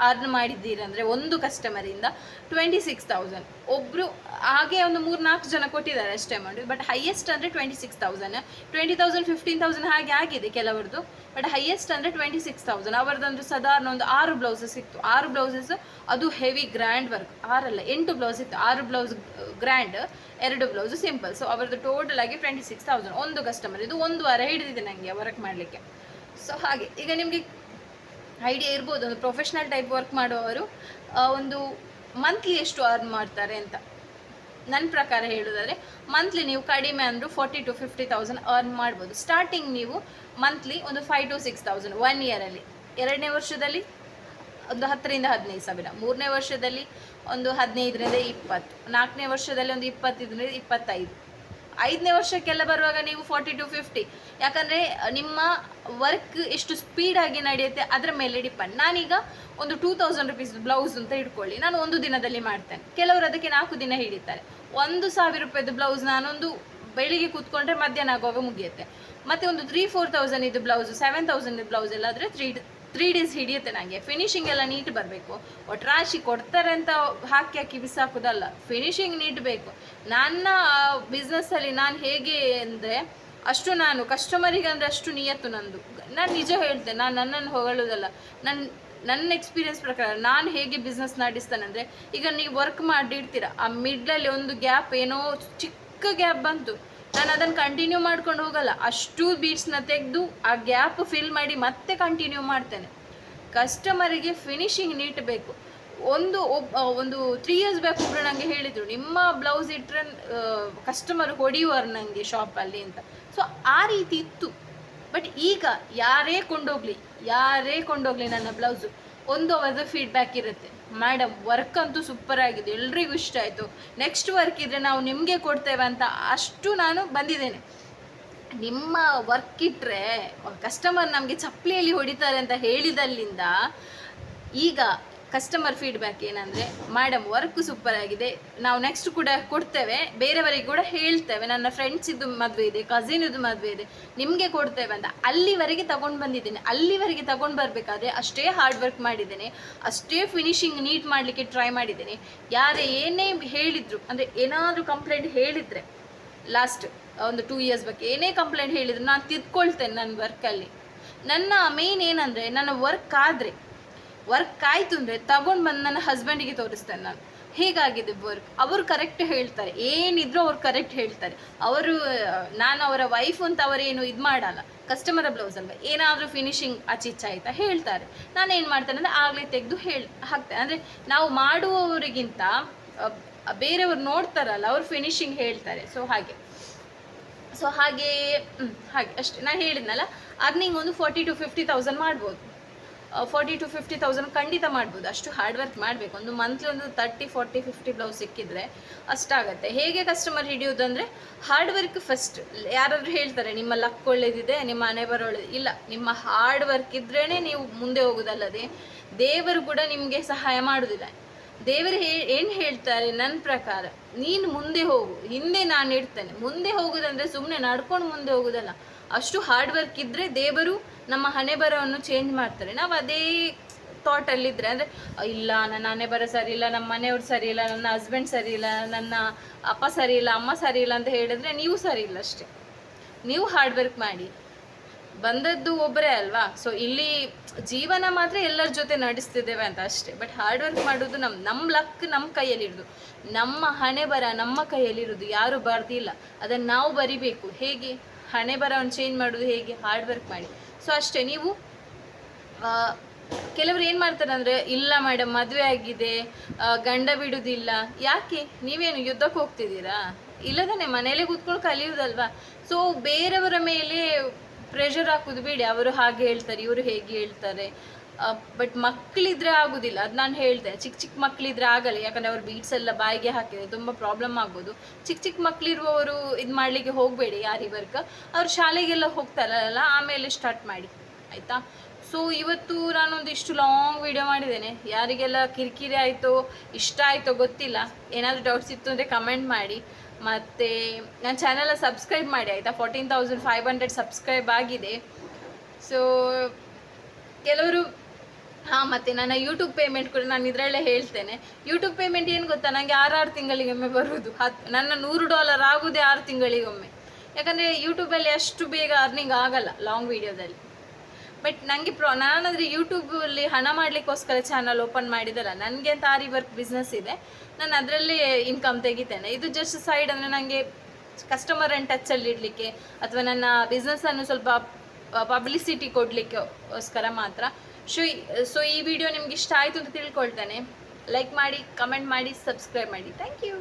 ಅರ್ನ್ ಮಾಡಿದ್ದೀರಂದರೆ ಒಂದು ಕಸ್ಟಮರಿಂದ ಟ್ವೆಂಟಿ ಸಿಕ್ಸ್ ತೌಸಂಡ್ ಒಬ್ಬರು ಹಾಗೆ ಒಂದು ಮೂರು ನಾಲ್ಕು ಜನ ಕೊಟ್ಟಿದ್ದಾರೆ ಅಷ್ಟೇ ಅಮೌಂಟ್ ಬಟ್ ಹೈಯೆಸ್ಟ್ ಅಂದರೆ twenty six thousand twenty thousand fifteen thousand ಹಾಗೆ ಆಗಿದೆ ಕೆಲವರದು ಬಟ್ ಹೈಯೆಸ್ಟ್ ಅಂದರೆ ಟ್ವೆಂಟಿ ಸಿಕ್ಸ್ ತೌಸಂಡ್ ಅವರದಂದ್ರೆ ಸಾಧಾರಣ ಒಂದು ಆರು ಬ್ಲೌಸಸ್ ಇತ್ತು ಆರು ಬ್ಲೌಸಸ್ ಅದು ಹೆವಿ ಗ್ರ್ಯಾಂಡ್ ವರ್ಕ್ ಆರಲ್ಲ, ಎಂಟು ಬ್ಲೌಸ್ ಇತ್ತು. ಆರು ಬ್ಲೌಸ್ ಗ್ರ್ಯಾಂಡ್ ಎರಡು ಬ್ಲೌಸ್ ಸಿಂಪಲ್ ಸೊ ಅವರದ್ದು ಟೋಟಲ್ ಆಗಿ ಟ್ವೆಂಟಿ ಸಿಕ್ಸ್ ತೌಸಂಡ್ ಒಂದು ಕಸ್ಟಮರ್ ಇದು ಒಂದು ವಾರ ಹಿಡಿದಿದೆ ನನಗೆ ವರ್ಕ್ ಮಾಡಲಿಕ್ಕೆ. ಸೊ ಹಾಗೆ. ಈಗ ನಿಮಗೆ ಐಡಿಯಾ ಇರ್ಬೋದು. ಒಂದು ಪ್ರೊಫೆಷ್ನಲ್ ಟೈಪ್ ವರ್ಕ್ ಮಾಡುವವರು ಒಂದು ಮಂತ್ಲಿ ಎಷ್ಟು ಅರ್ನ್ ಮಾಡ್ತಾರೆ ಅಂತ. ನನ್ನ ಪ್ರಕಾರ ಹೇಳೋದಾದರೆ ಮಂತ್ಲಿ ನೀವು ಕಡಿಮೆ ಅಂದರೂ forty to fifty thousand earn ಮಾಡ್ಬೋದು. ಸ್ಟಾರ್ಟಿಂಗ್ ನೀವು ಮಂತ್ಲಿ ಒಂದು five to six thousand one ಇಯರಲ್ಲಿ ಎರಡನೇ ವರ್ಷದಲ್ಲಿ ಒಂದು ಹತ್ತರಿಂದ ಹದಿನೈದು ಸಾವಿರ. ಮೂರನೇ ವರ್ಷದಲ್ಲಿ ಒಂದು ಹದಿನೈದರಿಂದ ಇಪ್ಪತ್ತು. ನಾಲ್ಕನೇ ವರ್ಷದಲ್ಲಿ ಒಂದು ಇಪ್ಪತ್ತೈದರಿಂದ ಇಪ್ಪತ್ತೈದು. ಐದನೇ ವರ್ಷಕ್ಕೆಲ್ಲ ಬರುವಾಗ ನೀವು ಫಾರ್ಟಿ ಟು ಫಿಫ್ಟಿ ಯಾಕಂದರೆ, ನಿಮ್ಮ ವರ್ಕ್ ಎಷ್ಟು ಸ್ಪೀಡಾಗಿ ನಡೆಯುತ್ತೆ, ಅದರ ಮೇಲೆ ಡಿಪೆಂಡ್ ನಾನೀಗ ಒಂದು ಟೂ ತೌಸಂಡ್ ರುಪೀಸ್ ಬ್ಲೌಸ್ ಅಂತ ಇಟ್ಕೊಳ್ಳಿ. ನಾನು ಒಂದು ದಿನದಲ್ಲಿ ಮಾಡ್ತೇನೆ. ಕೆಲವರು ಅದಕ್ಕೆ ನಾಲ್ಕು ದಿನ ಹಿಡಿತಾರೆ. ಒಂದು ಸಾವಿರ ರೂಪಾಯಿದು ಬ್ಲೌಸ್ ನಾನೊಂದು ಬೆಳಿಗ್ಗೆ ಕೂತ್ಕೊಂಡ್ರೆ ಮಧ್ಯಾಹ್ನ ಆಗುವಾಗ ಮುಗಿಯುತ್ತೆ. ಮತ್ತು ಒಂದು ತ್ರೀ ಫೋರ್ ತೌಸಂಡ್ ಇದು ಬ್ಲೌಸ್ ಸೆವೆನ್ ತೌಸಂಡ್ ಬ್ಲೌಸ್ ಎಲ್ಲ ಆದರೆ ತ್ರೀ ತ್ರೀ ಡೇಸ್ ಹಿಡಿಯುತ್ತೆ ನನಗೆ ಫಿನಿಶಿಂಗ್ ಎಲ್ಲ ನೀಟ್ ಬರಬೇಕು. ಒಟ್ರಾಶಿ ಕೊಡ್ತಾರೆ ಅಂತ ಹಾಕಿ ಹಾಕಿ ಬಿಸಾಕೋದಲ್ಲ. ಫಿನಿಶಿಂಗ್ ನೀಟ್ ಬೇಕು. ನನ್ನ ಬಿಸ್ನೆಸ್ಸಲ್ಲಿ ನಾನು ಹೇಗೆ ಅಂದರೆ, ಅಷ್ಟು ನಾನು ಕಸ್ಟಮರಿಗೆ ಅಂದರೆ ಅಷ್ಟು ನಿಯತ್ತು ನಂದು. ನಾನು ನಿಜ ಹೇಳ್ತೇನೆ ನಾನು ನನ್ನನ್ನು ಹೊಗಳೋದಲ್ಲ. ನನ್ನ ನನ್ನ ಎಕ್ಸ್ಪೀರಿಯನ್ಸ್ ಪ್ರಕಾರ ನಾನು ಹೇಗೆ ಬಿಸ್ನೆಸ್ ನಡೆಸ್ತೇನೆಂದರೆ ಈಗ ನೀವು ವರ್ಕ್ ಮಾಡಿರ್ತೀರ, ಆ ಮಿಡ್ಲಲ್ಲಿ ಒಂದು ಗ್ಯಾಪ್ ಏನೋ ಚಿಕ್ಕ ಗ್ಯಾಪ್ ಬಂತು. ನಾನು ಅದನ್ನು ಕಂಟಿನ್ಯೂ ಮಾಡ್ಕೊಂಡು ಹೋಗಲ್ಲ. ಅಷ್ಟು ಬೀಟ್ಸ್ನ ತೆಗೆದು ಆ ಗ್ಯಾಪ್ ಫಿಲ್ ಮಾಡಿ ಮತ್ತೆ ಕಂಟಿನ್ಯೂ ಮಾಡ್ತೇನೆ. ಕಸ್ಟಮರಿಗೆ ಫಿನಿಶಿಂಗ್ ನೀಟ್ ಬೇಕು. ಒಂದು ಒಬ್ಬ ಒಂದು ತ್ರೀ ಇಯರ್ಸ್ ಬ್ಯಾಕ್ ಒಬ್ಬರು ನನಗೆ ಹೇಳಿದರು, ನಿಮ್ಮ ಬ್ಲೌಸ್ ಇಟ್ಟರೆ ಕಸ್ಟಮರ್ ಹೊಡೆಯುವರು ನನಗೆ ಶಾಪಲ್ಲಿ ಅಂತ. ಸೊ ಆ ರೀತಿ ಇತ್ತು. ಬಟ್ ಈಗ ಯಾರೇ ಕೊಂಡೋಗಲಿ ಯಾರೇ ಕೊಂಡೋಗಲಿ ನನ್ನ ಬ್ಲೌಸು ಒಂದು ಅವರದ್ದು ಫೀಡ್ಬ್ಯಾಕ್ ಇರುತ್ತೆ. ಮೇಡಮ್ ವರ್ಕ್ ಅಂತೂ ಸೂಪರ್ ಆಗಿದೆ. ಎಲ್ರಿಗೂ ಇಷ್ಟ ಆಯಿತು. ನೆಕ್ಸ್ಟ್ ವರ್ಕ್ ಇದ್ದರೆ ನಾವು ನಿಮಗೆ ಕೊಡ್ತೇವೆ ಅಂತ ಅಷ್ಟು ನಾನು ಬಂದಿದ್ದೇನೆ. ನಿಮ್ಮ ವರ್ಕ್ ಇಟ್ಟರೆ ಕಸ್ಟಮರ್ ನಮಗೆ ಚಪ್ಪಲಿಯಲ್ಲಿ ಹೊಡಿತಾರೆ ಅಂತ ಹೇಳಿದಲ್ಲಿಂದ ಈಗ ಕಸ್ಟಮರ್ ಫೀಡ್ಬ್ಯಾಕ್ ಏನಂದರೆ ಮೇಡಮ್ ವರ್ಕ್ ಸೂಪರ್ ಆಗಿದೆ. ನಾವು ನೆಕ್ಸ್ಟ್ ಕೂಡ ಕೊಡ್ತೇವೆ. ಬೇರೆಯವರಿಗೆ ಕೂಡ ಹೇಳ್ತೇವೆ. ನನ್ನ ಫ್ರೆಂಡ್ಸ್ ಇದು ಮದುವೆ ಇದೆ ಕಸಿನ್ ಇದು ಮದುವೆ ಇದೆ. ನಿಮಗೆ ಕೊಡ್ತೇವೆ ಅಂತ. ಅಲ್ಲಿವರೆಗೆ ತಗೊಂಡು ಬಂದಿದ್ದೇನೆ. ಅಲ್ಲಿವರೆಗೆ ತಗೊಂಡು ಬರಬೇಕಾದ್ರೆ ಅಷ್ಟೇ ಹಾರ್ಡ್ ವರ್ಕ್ ಮಾಡಿದ್ದೇನೆ. ಅಷ್ಟೇ ಫಿನಿಶಿಂಗ್ ನೀಟ್ ಮಾಡಲಿಕ್ಕೆ ಟ್ರೈ ಮಾಡಿದ್ದೇನೆ. ಯಾರೇ ಏನೇ ಹೇಳಿದರು, ಅಂದರೆ ಏನಾದರೂ ಕಂಪ್ಲೇಂಟ್ ಹೇಳಿದರೆ ಲಾಸ್ಟ್ ಒಂದು ಟೂ ಇಯರ್ಸ್ ಬಗ್ಗೆ ಏನೇ ಕಂಪ್ಲೇಂಟ್ ಹೇಳಿದ್ರು, ನಾನು ತಿದ್ಕೊಳ್ತೇನೆ ನನ್ನ ವರ್ಕಲ್ಲಿ ನನ್ನ ಮೇನ್ ಏನಂದರೆ, ನನ್ನ ವರ್ಕ್ ಆದರೆ ವರ್ಕ್ ಆಯಿತು ಅಂದರೆ ತಗೊಂಡು ಬಂದು ನನ್ನ ಹಸ್ಬೆಂಡಿಗೆ ತೋರಿಸ್ತೇನೆ ನಾನು. ಹೇಗಾಗಿದೆ ವರ್ಕ್ ಅವರು ಕರೆಕ್ಟ್ ಹೇಳ್ತಾರೆ. ಏನಿದ್ರು ಅವ್ರು ಕರೆಕ್ಟ್ ಹೇಳ್ತಾರೆ. ಅವರು, ನಾನು ಅವರ ವೈಫ್ ಅಂತ ಅವರೇನು ಇದು ಮಾಡಲ್ಲ. ಕಸ್ಟಮರ ಬ್ಲೌಸ್ ಅಲ್ವಾ? ಏನಾದರೂ ಫಿನಿಶಿಂಗ್ ಆಚೀಚ ಆಯ್ತಾ? ಹೇಳ್ತಾರೆ. ನಾನು ಏನು ಮಾಡ್ತೇನೆ ಅಂದರೆ ಆಗಲೇ ತೆಗೆದು ಹೇಳಿ, ಹಾಕ್ತೇನೆ. ಅಂದರೆ ನಾವು ಮಾಡುವವರಿಗಿಂತ ಬೇರೆಯವರು ನೋಡ್ತಾರಲ್ಲ, ಅವ್ರು ಫಿನಿಶಿಂಗ್ ಹೇಳ್ತಾರೆ. ಸೊ ಹಾಗೆ. ಸೊ ಹಾಗೆ ಹಾಗೆ. ಅಷ್ಟೇ. ನಾನು ಹೇಳಿದ್ನಲ್ಲ ಅರ್ನಿಂಗ್ ಒಂದು ಫಾರ್ಟಿ ಟು ಫಿಫ್ಟಿ ತೌಸಂಡ್ ಮಾಡ್ಬೋದು. ಫಾರ್ಟಿ ಟು ಫಿಫ್ಟಿ ತೌಸಂಡ್ ಖಂಡಿತ ಮಾಡ್ಬೋದು. ಅಷ್ಟು ಹಾರ್ಡ್ ವರ್ಕ್ ಮಾಡಬೇಕು. ಒಂದು ಮಂತ್ಲಿ ಒಂದು ತರ್ಟಿ ಫಾರ್ಟಿ ಫಿಫ್ಟಿ ಬ್ಲೌಸ್ ಸಿಕ್ಕಿದ್ರೆ ಅಷ್ಟಾಗತ್ತೆ. ಹೇಗೆ ಕಸ್ಟಮರ್ ಹಿಡಿಯೋದು ಅಂದರೆ ಹಾರ್ಡ್ ವರ್ಕ್ ಫಸ್ಟ್ ಯಾರಾದರೂ ಹೇಳ್ತಾರೆ, ನಿಮ್ಮ ಲಕ್ ಒಳ್ಳೇದಿದೆ, ನಿಮ್ಮ ಮನೆ ಬರೋ ಒಳ್ಳೇದು ಇಲ್ಲ, ನಿಮ್ಮ ಹಾರ್ಡ್ ವರ್ಕ್ ಇದ್ರೇ ನೀವು ಮುಂದೆ ಹೋಗೋದಲ್ಲದೆ ದೇವರು ಕೂಡ ನಿಮಗೆ ಸಹಾಯ ಮಾಡೋದಿಲ್ಲ ದೇವರು ಹೇ, ಏನು ಹೇಳ್ತಾರೆ ನನ್ನ ಪ್ರಕಾರ, ನೀನು ಮುಂದೆ ಹೋಗು. ಹಿಂದೆ ನಾನು ಇಡ್ತೇನೆ. ಮುಂದೆ ಹೋಗೋದಂದರೆ ಸುಮ್ಮನೆ ನಡ್ಕೊಂಡು ಮುಂದೆ ಹೋಗೋದಲ್ಲ. ಅಷ್ಟು ಹಾರ್ಡ್ ವರ್ಕ್ ಇದ್ದರೆ ದೇವರು ನಮ್ಮ ಹಣೆ ಬರವನ್ನು ಚೇಂಜ್ ಮಾಡ್ತಾರೆ. ನಾವು ಅದೇ ಥಾಟಲ್ಲಿದ್ದರೆ ಅಂದರೆ ಇಲ್ಲ, ನನ್ನ ಹಣೆ ಬರ ಸರಿ ಇಲ್ಲ ನಮ್ಮ ಮನೆಯವ್ರು ಸರಿ ಇಲ್ಲ ನನ್ನ ಹಸ್ಬೆಂಡ್ ಸರಿ ಇಲ್ಲ ನನ್ನ ಅಪ್ಪ ಸರಿ ಇಲ್ಲ ಅಮ್ಮ ಸರಿ ಇಲ್ಲ ಅಂತ ಹೇಳಿದ್ರೆ ನೀವು ಸರಿ ಇಲ್ಲ ಅಷ್ಟೇ. ನೀವು ಹಾರ್ಡ್ ವರ್ಕ್ ಮಾಡಿ. ಬಂದದ್ದು ಒಬ್ಬರೇ ಅಲ್ವಾ? ಸೊ ಇಲ್ಲಿ ಜೀವನ ಮಾತ್ರ ಎಲ್ಲರ ಜೊತೆ ನಡೆಸ್ತಿದ್ದೇವೆ ಅಂತ ಅಷ್ಟೇ. ಬಟ್ ಹಾರ್ಡ್ ವರ್ಕ್ ಮಾಡೋದು ನಮ್ಮ ನಮ್ಮ ಲಕ್ ನಮ್ಮ ಕೈಯಲ್ಲಿರೋದು. ನಮ್ಮ ಹಣೆ ಬರ ನಮ್ಮ ಕೈಯಲ್ಲಿರೋದು. ಯಾರು ಬರ್ದಿಲ್ಲ. ಅದನ್ನು ನಾವು ಬರಿಬೇಕು. ಹೇಗೆ? ಹಣೆ ಬರವನ್ನು ಚೇಂಜ್ ಮಾಡೋದು ಹೇಗೆ? ಹಾರ್ಡ್ ವರ್ಕ್ ಮಾಡಿ. ಸೊ ಅಷ್ಟೇ, ನೀವು ಕೆಲವರು ಏನು ಮಾಡ್ತಾರೆ ಅಂದರೆ ಇಲ್ಲ ಮೇಡಮ್ ಮದುವೆ ಆಗಿದೆ ಗಂಡ ಬಿಡುವುದಿಲ್ಲ ಯಾಕೆ? ನೀವೇನು ಯುದ್ಧಕ್ಕೆ ಹೋಗ್ತಿದ್ದೀರಾ? ಇಲ್ಲದಾನೆ ಮನೇಲೆ ಕೂತ್ಕೊಂಡು ಕಲಿಯುವುದಲ್ವಾ ಸೊ ಬೇರೆಯವರ ಮೇಲೆ ಪ್ರೆಷರ್ ಹಾಕೋದು ಬೇಡಿ, ಅವರು ಹಾಗೆ ಹೇಳ್ತಾರೆ, ಇವರು ಹೇಗೆ ಹೇಳ್ತಾರೆ. ಬಟ್ ಮಕ್ಕಳಿದ್ರೆ ಆಗೋದಿಲ್ಲ. ಅದು ನಾನು ಹೇಳಿದೆ ಚಿಕ್ಕ ಚಿಕ್ಕ ಮಕ್ಕಳಿದ್ರೆ ಆಗಲ್ಲ. ಯಾಕಂದರೆ ಅವ್ರು ಬೀಟ್ಸ್ ಎಲ್ಲ ಬಾಯಿಗೆ ಹಾಕಿದ್ರೆ ತುಂಬ ಪ್ರಾಬ್ಲಮ್ ಆಗ್ಬೋದು. ಚಿಕ್ಕ ಚಿಕ್ಕ ಮಕ್ಕಳಿರುವವರು ಇದು ಮಾಡಲಿಕ್ಕೆ ಹೋಗಬೇಡಿ ಯಾರಿ ವರ್ಕ್ ಅವ್ರು ಶಾಲೆಗೆಲ್ಲ ಹೋಗ್ತಾರಲ್ಲ, ಆಮೇಲೆ ಸ್ಟಾರ್ಟ್ ಮಾಡಿ. ಆಯಿತಾ? ಸೊ ಇವತ್ತು ನಾನೊಂದು ಇಷ್ಟು ಲಾಂಗ್ ವಿಡಿಯೋ ಮಾಡಿದ್ದೇನೆ. ಯಾರಿಗೆಲ್ಲ ಕಿರಿಕಿರಿ ಆಯಿತೋ, ಇಷ್ಟ ಆಯಿತೋ ಗೊತ್ತಿಲ್ಲ. ಏನಾದರೂ ಡೌಟ್ಸ್ ಇತ್ತು ಅಂದರೆ ಕಮೆಂಟ್ ಮಾಡಿ. ಮತ್ತು ನನ್ನ ಚಾನೆಲ್ಲ ಸಬ್ಸ್ಕ್ರೈಬ್ ಮಾಡಿ, ಆಯಿತಾ? Fourteen thousand five hundred subscribe ಆಗಿದೆ. ಸೊ ಕೆಲವರು ಹಾಂ, ಮತ್ತೆ ನನ್ನ ಯೂಟ್ಯೂಬ್ ಪೇಮೆಂಟ್ ಕೂಡ ನಾನು ಇದರಲ್ಲೇ ಹೇಳ್ತೇನೆ. ಯೂಟ್ಯೂಬ್ ಪೇಮೆಂಟ್ ಏನು ಗೊತ್ತಾ? ನನಗೆ ಆರಾರು ತಿಂಗಳಿಗೊಮ್ಮೆ ಬರುವುದು. ಹತ್ತು ನನ್ನ ನೂರು ಡಾಲರ್ ಆಗೋದೇ ಆರು ತಿಂಗಳಿಗೊಮ್ಮೆ. ಯಾಕಂದರೆ ಯೂಟ್ಯೂಬಲ್ಲಿ ಅಷ್ಟು ಬೇಗ ಅರ್ನಿಂಗ್ ಆಗಲ್ಲ ಲಾಂಗ್ ವೀಡಿಯೋದಲ್ಲಿ ಬಟ್ ನನಗೆ ಪ್ರಾ ನಾನಾದರೆ ಯೂಟ್ಯೂಬಲ್ಲಿ ಹಣ ಮಾಡಲಿಕ್ಕೋಸ್ಕರ ಚಾನಲ್ ಓಪನ್ ಮಾಡಿದಲ್ಲ. ನನಗೆ ಅಂತ ಆರಿ ವರ್ಕ್ ಬಿಸ್ನೆಸ್ ಇದೆ. ನಾನು ಅದರಲ್ಲಿ ಇನ್ಕಮ್ ತೆಗಿತೇನೆ. ಇದು ಜಸ್ಟ್ ಸೈಡ್ ಅಂದರೆ ನನಗೆ ಕಸ್ಟಮರ್ ಆ್ಯಂಡ್ ಟಚಲ್ಲಿ ಇಡಲಿಕ್ಕೆ ಅಥವಾ ನನ್ನ ಬಿಸ್ನೆಸ್ಸನ್ನು ಸ್ವಲ್ಪ ಪಬ್ಲಿಸಿಟಿ ಕೊಡಲಿಕ್ಕೋಸ್ಕರ ಮಾತ್ರ ಸೊ ಸೊ ಈ ವಿಡಿಯೋ ನಿಮ್ಗೆ ಇಷ್ಟ ಆಯಿತು ಅಂತ ತಿಳ್ಕೊಳ್ತೇನೆ. ಲೈಕ್ ಮಾಡಿ ಕಮೆಂಟ್ ಮಾಡಿ ಸಬ್ಸ್ಕ್ರೈಬ್ ಮಾಡಿ. Thank you